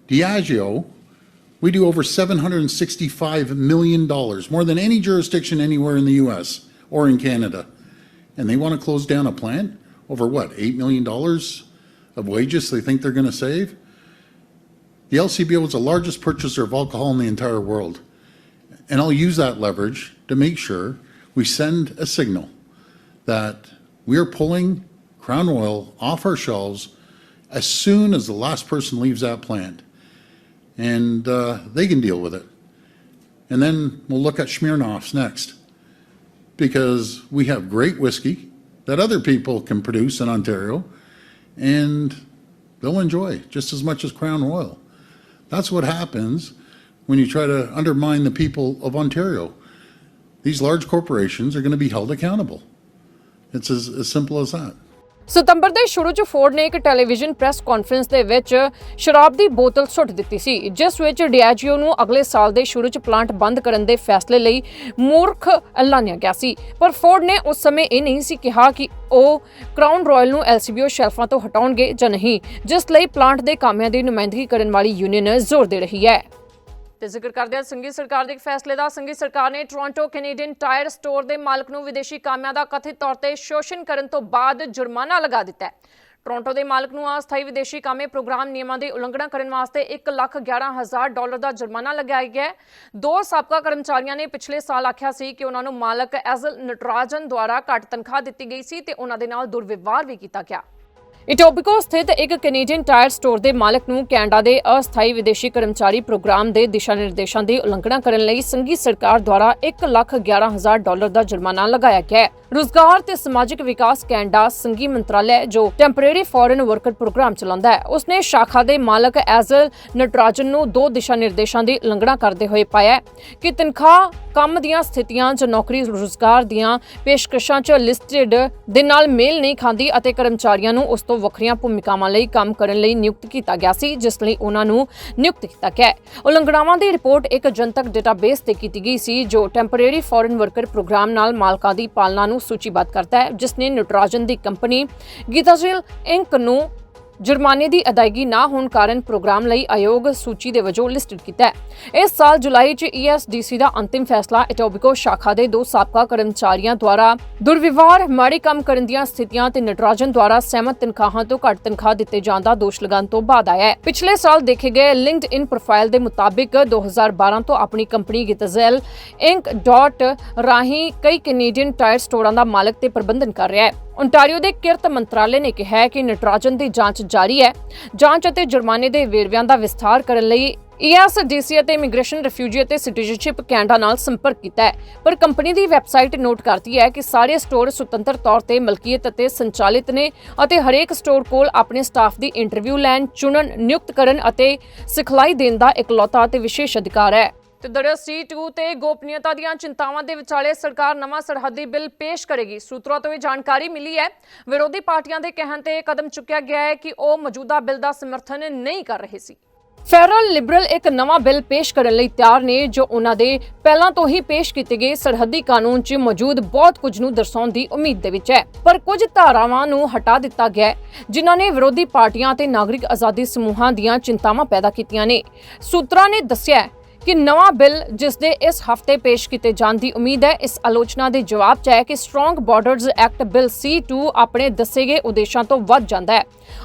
C: Diageo, we do over $765 million, more than any jurisdiction anywhere in the US or in Canada. And they want to close down a plant over what, $8 million Of wages they think they're going to save? The LCBO is the largest purchaser of alcohol in the entire world. And I'll use that leverage to make sure we send a signal that we are pulling Crown Royal off our shelves as soon as the last person leaves that plant. And uh, they can deal with it. And then we'll look at Smirnoffs next. Because we have great whiskey that other people can produce in Ontario and they'll enjoy just as much as Crown Royal. That's what happens when you try to undermine the people of Ontario. These large corporations are going to be held accountable. It's as, as simple as that.
A: ਸਤੰਬਰ ਦੇ ਸ਼ੁਰੂ 'ਚ ਫੋਰਡ ਨੇ ਇੱਕ ਟੈਲੀਵਿਜ਼ਨ ਪ੍ਰੈਸ ਕਾਨਫਰੰਸ ਦੇ ਵਿੱਚ ਸ਼ਰਾਬ ਦੀ ਬੋਤਲ ਸੁੱਟ ਦਿੱਤੀ ਸੀ, ਜਿਸ ਵਿੱਚ ਡਿਆਜੀਓ ਨੂੰ ਅਗਲੇ ਸਾਲ ਦੇ ਸ਼ੁਰੂ 'ਚ ਪਲਾਂਟ ਬੰਦ ਕਰਨ ਦੇ ਫੈਸਲੇ ਲਈ ਮੂਰਖ ਐਲਾਨਿਆ ਗਿਆ ਸੀ। ਪਰ ਫੋਰਡ ਨੇ ਉਸ ਸਮੇਂ ਇਹ ਨਹੀਂ ਸੀ ਕਿਹਾ ਕਿ ਉਹ ਕਰਾਊਨ ਰਾਇਲ ਨੂੰ ਐਲਸੀਬੀਓ ਸ਼ੈਲਫਾਂ ਤੋਂ ਹਟਾਉਣਗੇ ਜਾਂ ਨਹੀਂ, ਜਿਸ ਲਈ ਪਲਾਂਟ ਦੇ ਕਾਮਿਆਂ ਦੀ ਨੁਮਾਇੰਦਗੀ ਕਰਨ ਵਾਲੀ ਯੂਨੀਅਨ ਜ਼ੋਰ ਦੇ ਰਹੀ ਹੈ। ਤੇ ਜ਼ਿਕਰ ਕਰਦੇ ਹਾਂ ਸੰਘੀ ਸਰਕਾਰ ਦੇ ਇੱਕ ਫੈਸਲੇ ਦਾ। ਸੰਘੀ ਸਰਕਾਰ ਨੇ ਟੋਰਾਂਟੋ ਕੈਨੇਡੀਅਨ ਟਾਇਰ ਸਟੋਰ ਦੇ ਮਾਲਕ ਨੂੰ ਵਿਦੇਸ਼ੀ ਕਾਮਿਆਂ ਦਾ ਕਥਿਤ ਤੌਰ ਤੇ ਸ਼ੋਸ਼ਣ ਕਰਨ ਤੋਂ ਬਾਅਦ ਜੁਰਮਾਨਾ ਲਗਾ ਦਿੱਤਾ ਹੈ। ਟੋਰਾਂਟੋ ਦੇ ਮਾਲਕ ਨੂੰ ਅਸਥਾਈ ਵਿਦੇਸ਼ੀ ਕਾਮੇ ਪ੍ਰੋਗਰਾਮ ਨਿਯਮਾਂ ਦੀ ਉਲੰਘਣਾ ਕਰਨ ਵਾਸਤੇ 111000 ਡਾਲਰ ਦਾ ਜੁਰਮਾਨਾ ਲਗਾਇਆ ਗਿਆ ਹੈ। ਦੋ ਸਾਬਕਾ ਕਰਮਚਾਰੀਆਂ ਨੇ ਪਿਛਲੇ ਸਾਲ ਆਖਿਆ ਸੀ ਕਿ ਉਹਨਾਂ ਨੂੰ ਮਾਲਕ ਐਜ਼ਲ ਨਟਰਾਜਨ ਦੁਆਰਾ ਘੱਟ ਤਨਖਾਹ ਦਿੱਤੀ ਗਈ ਸੀ ਤੇ ਉਹਨਾਂ ਦੇ ਨਾਲ ਦੁਰਵਿਵਹਾਰ ਵੀ ਕੀਤਾ ਗਿਆ। ਇਟੋਬਿਕੋ ਸਥਿਤ ਇੱਕ ਕੈਨੇਡੀਅਨ ਟਾਇਰ ਸਟੋਰ ਦੇ ਮਾਲਕ ਨੂੰ ਕੈਨੇਡਾ ਦੇ ਅਸਥਾਈ ਵਿਦੇਸ਼ੀ ਕਰਮਚਾਰੀ ਪ੍ਰੋਗਰਾਮ ਦੇ ਦਿਸ਼ਾ ਨਿਰਦੇਸ਼ਾਂ ਦੀ ਉਲੰਘਣਾ ਕਰਨ ਲਈ ਸੰਘੀ ਸਰਕਾਰ ਦੁਆਰਾ 111000 ਡਾਲਰ ਦਾ ਜੁਰਮਾਨਾ ਲਗਾਇਆ ਗਿਆ ਹੈ। ਰੁਜ਼ਗਾਰ ਤੇ ਸਮਾਜਿਕ ਵਿਕਾਸ ਕੈਨੇਡਾ ਸੰਘੀ ਮੰਤਰਾਲੇ ਜੋ ਟੈਂਪਰੇਰੀ ਫੋਰਨ ਵਰਕਰ ਪ੍ਰੋਗਰਾਮ ਚਲਾਉਂਦਾ ਹੈ, ਉਸਨੇ ਸ਼ਾਖਾ ਦੇ ਮਾਲਕ ਐਜ਼ਲ ਨਟਰਾਜਨ ਨੂੰ ਦੋ ਦਿਸ਼ਾ ਨਿਰਦੇਸ਼ਾਂ ਦੀ ਉਲੰਘਣਾ ਕਰਦੇ ਹੋਏ ਪਾਇਆ ਕਿ ਤਨਖਾਹ ਕੰਮ ਦੀਆਂ ਸਥਿਤੀਆਂ ਜਾਂ ਨੌਕਰੀ ਰੁਜ਼ਗਾਰ ਦੀਆਂ ਪੇਸ਼ਕਸ਼ਾਂ 'ਚ ਲਿਸਟਡ ਦੇ ਨਾਲ ਮੇਲ ਨਹੀਂ ਖਾਂਦੀ ਅਤੇ ਕਰਮਚਾਰੀਆਂ ਨੂੰ ਉਸ ਤੋਂ ਵੱਖਰੀਆਂ ਭੂਮਿਕਾਵਾਂ ਲਈ ਕੰਮ ਕਰਨ ਲਈ ਨਿਯੁਕਤ ਕੀਤਾ ਗਿਆ ਸੀ, ਜਿਸ ਲਈ ਉਹਨਾਂ ਨੂੰ ਨਿਯੁਕਤ ਕੀਤਾ ਗਿਆ ਉਲੰਘਣਾਵਾਂ ਦੀ ਰਿਪੋਰਟ ਇੱਕ ਜਨਤਕ ਡੇਟਾਬੇਸ ਤੇ ਕੀਤੀ ਗਈ ਸੀ, ਜੋ ਟੈਂਪਰੇਰੀ ਫੋਰਨ ਵਰਕਰ ਪ੍ਰੋਗਰਾਮ ਨਾਲ ਮਾਲਕਾਂ ਦੀ ਪਾਲਣਾ ਨੂੰ ਸੂਚੀਬੱਧ ਕਰਦਾ ਹੈ ਜਿਸ ਨੇ ਨਿਊਟਰਾਜਨ ਦੀ ਕੰਪਨੀ ਗੀਤਾਜਿਲ ਇੰਕ ਨੂੰ ਜੁਰਮਾਨੇ ਦੀ ਅਦਾਇਗੀ ਨਾ ਹੋਣ ਕਾਰਨ ਪ੍ਰੋਗਰਾਮ ਲਈ ਆਯੋਗ ਸੂਚੀ ਦੇ ਵਜੋਂ ਲਿਸਟਡ ਕੀਤਾ ਹੈ। ਇਸ ਸਾਲ ਜੁਲਾਈ 'ਚ ESDC ਦਾ ਅੰਤਿਮ ਫੈਸਲਾ ਇਟੋਬਿਕੋ ਸ਼ਾਖਾ ਦੇ ਦੋ ਸਾਬਕਾ ਕਰਮਚਾਰੀਆਂ ਦੁਆਰਾ ਦੁਰਵਿਵਹਾਰ, ਮਾੜੇ ਕੰਮ ਕਰਨ ਦੀਆਂ ਸਥਿਤੀਆਂ ਤੇ ਨਟਰਾਜਨ ਦੁਆਰਾ ਸਹਿਮਤ ਤਨਖਾਹਾਂ ਤੋਂ ਘੱਟ ਤਨਖਾਹ ਦਿੱਤੇ ਜਾਣ ਦਾ ਦੋਸ਼ ਲਗਾਉਣ ਤੋਂ ਬਾਅਦ ਆਇਆ ਹੈ। ਪਿਛਲੇ ਸਾਲ ਦੇਖੇ ਗਏ ਲਿੰਕਡ ਇਨ ਪ੍ਰੋਫਾਈਲ ਦੇ ਮੁਤਾਬਿਕ 2012 ਤੋਂ ਆਪਣੀ ਕੰਪਨੀ ਗਿਤਜ਼ਲ ਇੰਕ ਕਈ ਕੈਨੇਡੀਅਨ ਟਾਇਰ ਸਟੋਰਾਂ ਦਾ ਮਾਲਕ ਤੇ ਪ੍ਰਬੰਧਨ ਕਰ ਰਿਹਾ ਹੈ। ਓਨਟਾਰੀਓ ਦੇ ਕਿਰਤ ਮੰਤਰਾਲੇ ਨੇ ਕਿਹਾ ਹੈ ਕਿ ਨਟਰਾਜਨ ਦੀ ਜਾਂਚ ਜਾਰੀ ਹੈ। ਜਾਂਚ ਅਤੇ ਜੁਰਮਾਨੇ ਦੇ ਵੇਰਵਿਆਂ ਦਾ ਵਿਸਥਾਰ ਕਰਨ ਲਈ ESDC ਅਤੇ ਇਮੀਗ੍ਰੇਸ਼ਨ ਰਿਫਿਊਜੀ ਅਤੇ ਸਿਟੀਜ਼ਨਸ਼ਿਪ ਕੈਨੇਡਾ ਨਾਲ ਸੰਪਰਕ ਕੀਤਾ ਹੈ। ਪਰ ਕੰਪਨੀ ਦੀ ਵੈਬਸਾਈਟ ਨੋਟ ਕਰਦੀ ਹੈ ਕਿ ਸਾਰੇ ਸਟੋਰ ਸੁਤੰਤਰ ਤੌਰ ਤੇ ਮਲਕੀਅਤ ਅਤੇ ਸੰਚਾਲਿਤ ਨੇ ਅਤੇ ਹਰੇਕ ਸਟੋਰ ਕੋਲ ਆਪਣੇ ਸਟਾਫ ਦੀ ਇੰਟਰਵਿਊ ਲੈਣ, ਚੁਣਨ, ਨਿਯੁਕਤ ਕਰਨ ਅਤੇ ਸਿਖਲਾਈ ਦੇਣ ਦਾ ਇਕਲੌਤਾ ਅਤੇ ਵਿਸ਼ੇਸ਼ ਅਧਿਕਾਰ ਹੈ। ਤੇ ਦਰਿਆ C2 ਤੇ ਗੋਪਨੀਯਤਾ ਦੀਆਂ ਚਿੰਤਾਵਾਂ ਦੇ ਵਿਚਾਲੇ ਸਰਕਾਰ ਨਵਾਂ ਸਰਹੱਦੀ ਬਿੱਲ ਪੇਸ਼ ਕਰੇਗੀ। ਸੂਤਰਾਂ ਤੋਂ ਇਹ ਜਾਣਕਾਰੀ ਮਿਲੀ ਹੈ। ਵਿਰੋਧੀ ਪਾਰਟੀਆਂ ਦੇ ਕਹਿਣ ਤੇ ਇਹ ਕਦਮ ਚੁੱਕਿਆ ਗਿਆ ਹੈ ਕਿ ਉਹ ਮੌਜੂਦਾ ਬਿੱਲ ਦਾ ਸਮਰਥਨ ਨਹੀਂ ਕਰ ਰਹੇ ਸੀ। ਫੈਡਰਲ ਲਿਬਰਲ ਇੱਕ ਨਵਾਂ ਬਿੱਲ ਪੇਸ਼ ਕਰਨ ਲਈ ਤਿਆਰ ਨੇ, ਜੋ ਉਹਨਾਂ ਦੇ ਪਹਿਲਾਂ ਤੋਂ ਹੀ ਪੇਸ਼ ਕੀਤੇ ਗਏ ਸਰਹੱਦੀ ਕਾਨੂੰਨ 'ਚ ਮੌਜੂਦ ਬਹੁਤ ਕੁਝ ਨੂੰ ਦਰਸਾਉਣ ਦੀ ਉਮੀਦ ਦੇ ਵਿੱਚ ਹੈ। ਪਰ ਕੁਝ ਧਾਰਾਵਾਂ ਨੂੰ ਹਟਾ ਦਿੱਤਾ ਗਿਆ ਜਿਨ੍ਹਾਂ ਨੇ ਵਿਰੋਧੀ ਪਾਰਟੀਆਂ ਤੇ ਨਾਗਰਿਕ ਆਜ਼ਾਦੀ ਸਮੂਹਾਂ ਦੀਆਂ ਚਿੰਤਾਵਾਂ ਪੈਦਾ ਕੀਤੀਆਂ ਨੇ। ਸੂਤਰਾਂ ਨੇ ਦੱਸਿਆ ਕਿ ਨਵਾਂ ਬਿੱਲ ਜਿਸ ਦੇ ਇਸ ਹਫ਼ਤੇ ਪੇਸ਼ ਕੀਤੇ ਜਾਣ ਦੀ ਉਮੀਦ ਹੈ, ਇਸ ਆਲੋਚਨਾ ਦੇ ਜਵਾਬ 'ਚ ਹੈ ਕਿ strong Borders act bill C2 ਆਪਣੇ ਦੱਸੇ ਗਏ ਉਦੇਸ਼ਾਂ ਤੋਂ ਵੱਧ ਜਾਂਦਾ ਹੈ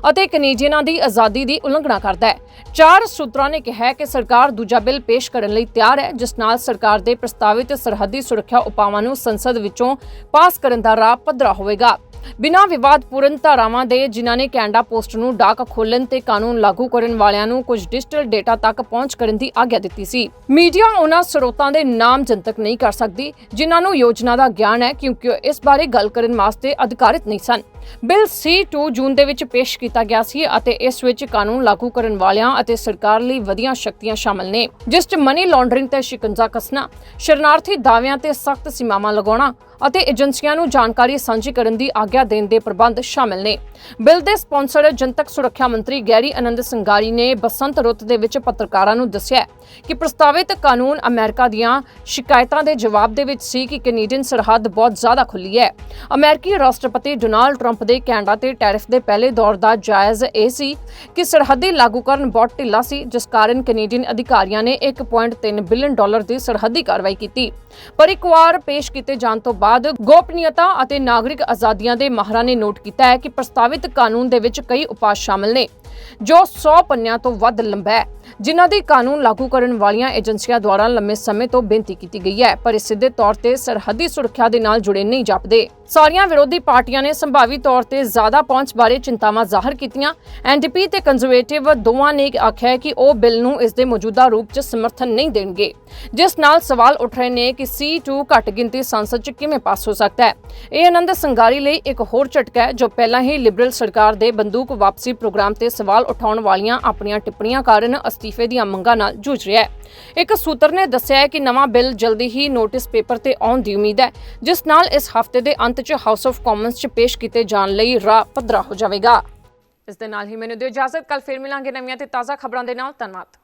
A: ਅਤੇ ਕੈਨੇਡੀਅਨਾਂ ਦੀ ਆਜ਼ਾਦੀ ਦੀ ਉਲੰਘਣਾ ਕਰਦਾ ਹੈ। ਚਾਰ ਸੂਤਰਾਂ ਨੇ ਕਿਹਾ ਕਿ ਸਰਕਾਰ ਦੂਜਾ ਬਿੱਲ ਪੇਸ਼ ਕਰਨ ਲਈ ਤਿਆਰ ਹੈ, ਜਿਸ ਨਾਲ ਸਰਕਾਰ ਦੇ ਪ੍ਰਸਤਾਵਿਤ ਸਰਹੱਦੀ ਸੁਰੱਖਿਆ ਉਪਾਵਾਂ ਨੂੰ ਸੰਸਦ ਵਿੱਚੋਂ ਪਾਸ ਕਰਨ ਦਾ ਰਾਹ ਪੱਧਰਾ ਹੋਵੇਗਾ। ਬਿਨਾਂ ਵਿਵਾਦਪੂਰਨ ਧਾਰਾਵਾਂ ਦੇ ਜਿਨ੍ਹਾਂ ਨੇ ਕੈਨੇਡਾ ਪੋਸਟ ਨੂੰ ਡਾਕ ਖੋਲਣ ਤੇ ਕਾਨੂੰਨ ਲਾਗੂ ਕਰਨ ਵਾਲਿਆਂ ਨੂੰ ਕੁਝ ਡਿਜੀਟਲ ਡੇਟਾ ਤੱਕ ਪਹੁੰਚ ਕਰਨ ਦੀ ਆਗਿਆ ਦਿੱਤੀ ਸੀ। ਮੀਡੀਆ ਉਹਨਾਂ ਸਰੋਤਾਂ ਦੇ ਨਾਮ ਜਨਤਕ ਨਹੀਂ ਕਰ ਸਕਦੀ, ਜਿਨ੍ਹਾਂ ਨੂੰ ਯੋਜਨਾ ਦਾ ਗਿਆਨ ਹੈ, ਕਿਉਂਕਿ ਉਹ ਇਸ ਬਾਰੇ ਗੱਲ ਕਰਨ ਵਾਸਤੇ ਅਧਿਕਾਰਿਤ ਨਹੀਂ ਸਨ। ਬਿੱਲ C2 ਜੂਨ ਦੇ ਵਿੱਚ ਪੇਸ਼ ਕੀਤਾ ਗਿਆ ਸੀ ਅਤੇ ਇਸ ਵਿੱਚ ਕਾਨੂੰਨ ਲਾਗੂ ਕਰਨ ਵਾਲਿਆਂ ਅਤੇ ਸਰਕਾਰ ਲਈ ਵਧੀਆਂ ਸ਼ਕਤੀਆਂ ਸ਼ਾਮਲ ਨੇ, ਜਿਸ 'ਚ ਮਨੀ ਲਾਂਡਰਿੰਗ ਤੇ ਸ਼ਿਕੰਜਾ ਕੱਸਣਾ, ਸ਼ਰਨਾਰਥੀ ਦਾਅਵਿਆਂ ਤੇ ਸਖਤ ਸੀਮਾਵਾਂ ਲਗਾਉਣਾ ਅਤੇ ਏਜੰਸੀਆਂ ਨੂੰ ਜਾਣਕਾਰੀ ਸਾਂਝੀ ਕਰਨ ਦੀ ਆਗਿਆ ਦੇਣ ਦੇ ਪ੍ਰਬੰਧ ਸ਼ਾਮਲ ਨੇ। ਬਿੱਲ ਦੇ ਸਪਾਂਸਰ ਜਨਤਕ ਸੁਰੱਖਿਆ ਮੰਤਰੀ ਗੈਰੀ ਆਨੰਦ ਸੰਗਾਰੀ ਨੇ ਬਸੰਤ ਰੁੱਤ ਦੇ ਵਿੱਚ ਪੱਤਰਕਾਰਾਂ ਨੂੰ ਦੱਸਿਆ ਕਿ ਪ੍ਰਸਤਾਵਿਤ ਕਾਨੂੰਨ ਅਮਰੀਕਾ ਦੀਆਂ ਸ਼ਿਕਾਇਤਾਂ ਦੇ ਜਵਾਬ ਦੇ ਵਿੱਚ ਸੀ ਕਿ ਕੈਨੇਡੀਅਨ ਸਰਹੱਦ ਬਹੁਤ ਜ਼ਿਆਦਾ ਖੁੱਲੀ ਹੈ। ਅਮਰੀਕੀ ਰਾਸ਼ਟਰਪਤੀ ਡੋਨਾਲਡ ਟਰੰਪ ਦੇ ਕੈਨੇਡਾ ਤੇ ਟੈਰਿਫ ਦੇ ਪਹਿਲੇ ਦੌਰ ਦਾ ਜਾਇਜ਼ ਇਹ ਸੀ ਕਿ ਸਰਹੱਦੀ ਲਾਗੂਕਰਨ ਬਹੁਤ ਢਿੱਲਾ ਸੀ, ਜਿਸ ਕਾਰਨ ਕੈਨੇਡੀਅਨ ਅਧਿਕਾਰੀਆਂ ਨੇ 1.3 ਬਿਲੀਅਨ ਡਾਲਰ ਦੀ ਸਰਹੱਦੀ ਕਾਰਵਾਈ ਕੀਤੀ। ਪਰ ਇੱਕ ਵਾਰ ਪੇਸ਼ ਕੀਤੇ ਜਾਣ ਤੋਂ ਬਾਅਦ ਗੋਪਨੀਯਤਾ ਅਤੇ ਨਾਗਰਿਕ ਆਜ਼ਾਦੀਆਂ ਦੇ ਮਾਹਰਾਂ ਨੇ ਨੋਟ ਕੀਤਾ ਹੈ ਕਿ ਪ੍ਰਸਤਾਵਿਤ ਕਾਨੂੰਨ ਦੇ ਵਿੱਚ ਕਈ ਉਪਾਅ ਸ਼ਾਮਲ ਨੇ। ਜੋ 100 ਪੰਨਿਆਂ ਤੋਂ ਵੱਧ ਲੰਬਾ ਹੈ, ਜਿਨ੍ਹਾਂ ਦੀ ਕਾਨੂੰਨ ਲਾਗੂ ਕਰਨ ਵਾਲੀਆਂ ਏਜੰਸੀਆਂ ਦੁਆਰਾ ਲੰਮੇ ਸਮੇਂ ਤੋਂ ਬੇਨਤੀ ਕੀਤੀ ਗਈ ਹੈ, ਪਰ ਇਹ ਸਿੱਧੇ ਤੌਰ ਤੇ ਸਰਹੱਦੀ ਸੁਰੱਖਿਆ ਦੇ ਨਾਲ ਜੁੜੇ ਨਹੀਂ ਜਾਪਦੇ। ਸਾਰੀਆਂ ਵਿਰੋਧੀ ਪਾਰਟੀਆਂ ਨੇ ਸੰਭਾਵੀ ਤੌਰ ਤੇ ਜ਼ਿਆਦਾ ਪਹੁੰਚ ਬਾਰੇ ਚਿੰਤਾਵਾਂ ਜ਼ਾਹਰ ਕੀਤੀਆਂ। ਐਨਡੀਪੀ ਤੇ ਕੰਜ਼ਰਵੇਟਿਵ ਦੋਵਾਂ ਨੇ ਆਖਿਆ ਕਿ ਉਹ ਬਿੱਲ ਨੂੰ ਇਸ ਦੇ ਮੌਜੂਦਾ ਰੂਪ 'ਚ ਸਮਰਥਨ ਨਹੀਂ ਦੇਣਗੇ। ਜਿਸ ਨਾਲ ਸਵਾਲ ਉੱਠ ਰਹੇ ਨੇ ਕਿ C2 ਘੱਟ ਗਿਣਤੀ ਸੰਸਦ 'ਚ ਕਿਵੇਂ ਪਾਸ ਹੋ ਸਕਦਾ ਹੈ। ਇਹ ਆਨੰਦ ਸੰਗਾਰੀ ਲਈ ਇੱਕ ਹੋਰ ਝਟਕਾ ਹੈ, ਜੋ ਪਹਿਲਾਂ ਹੀ ਲਿਬਰਲ ਸਰਕਾਰ ਦੇ ਬੰਦੂਕ ਵਾਪਸੀ ਪ੍ਰੋਗਰਾਮ ਤੇ ਸਵਾਲ ਉਠਾਉਣ ਵਾਲੀਆਂ ਆਪਣੀਆਂ ਟਿੱਪਣੀਆਂ ਕਾਰਨ ਅਸਤੀਫੇ ਦੀਆਂ ਮੰਗਾਂ ਨਾਲ ਜੂਝ ਰਿਹਾ ਹੈ। ਇੱਕ ਸੂਤਰ ਨੇ ਦੱਸਿਆ ਹੈ ਕਿ ਨਵਾਂ ਬਿੱਲ ਜਲਦੀ ਹੀ ਨੋਟਿਸ ਪੇਪਰ ਤੇ ਆਉਣ ਦੀ ਉਮੀਦ ਹੈ, ਜਿਸ ਨਾਲ ਇਸ ਹਫ਼ਤੇ ਦੇ ਅੰਤ 'ਚ ਹਾਊਸ ਆਫ ਕਾਮਨਸ 'ਚ ਪੇਸ਼ ਕੀਤੇ ਜਾਣ ਲਈ ਰਾਹ ਪੱਧਰਾ ਹੋ ਜਾਵੇਗਾ। ਇਸ ਦੇ ਨਾਲ ਹੀ ਮੈਨੂੰ ਦਿਓ ਇਜਾਜ਼ਤ ਕੱਲ ਫਿਰ ਮਿਲਾਂਗੇ ਨਵੀਆਂ ਤੇ ਤਾਜ਼ਾ ਖਬਰਾਂ ਦੇ ਨਾਲ। ਧੰਨਵਾਦ।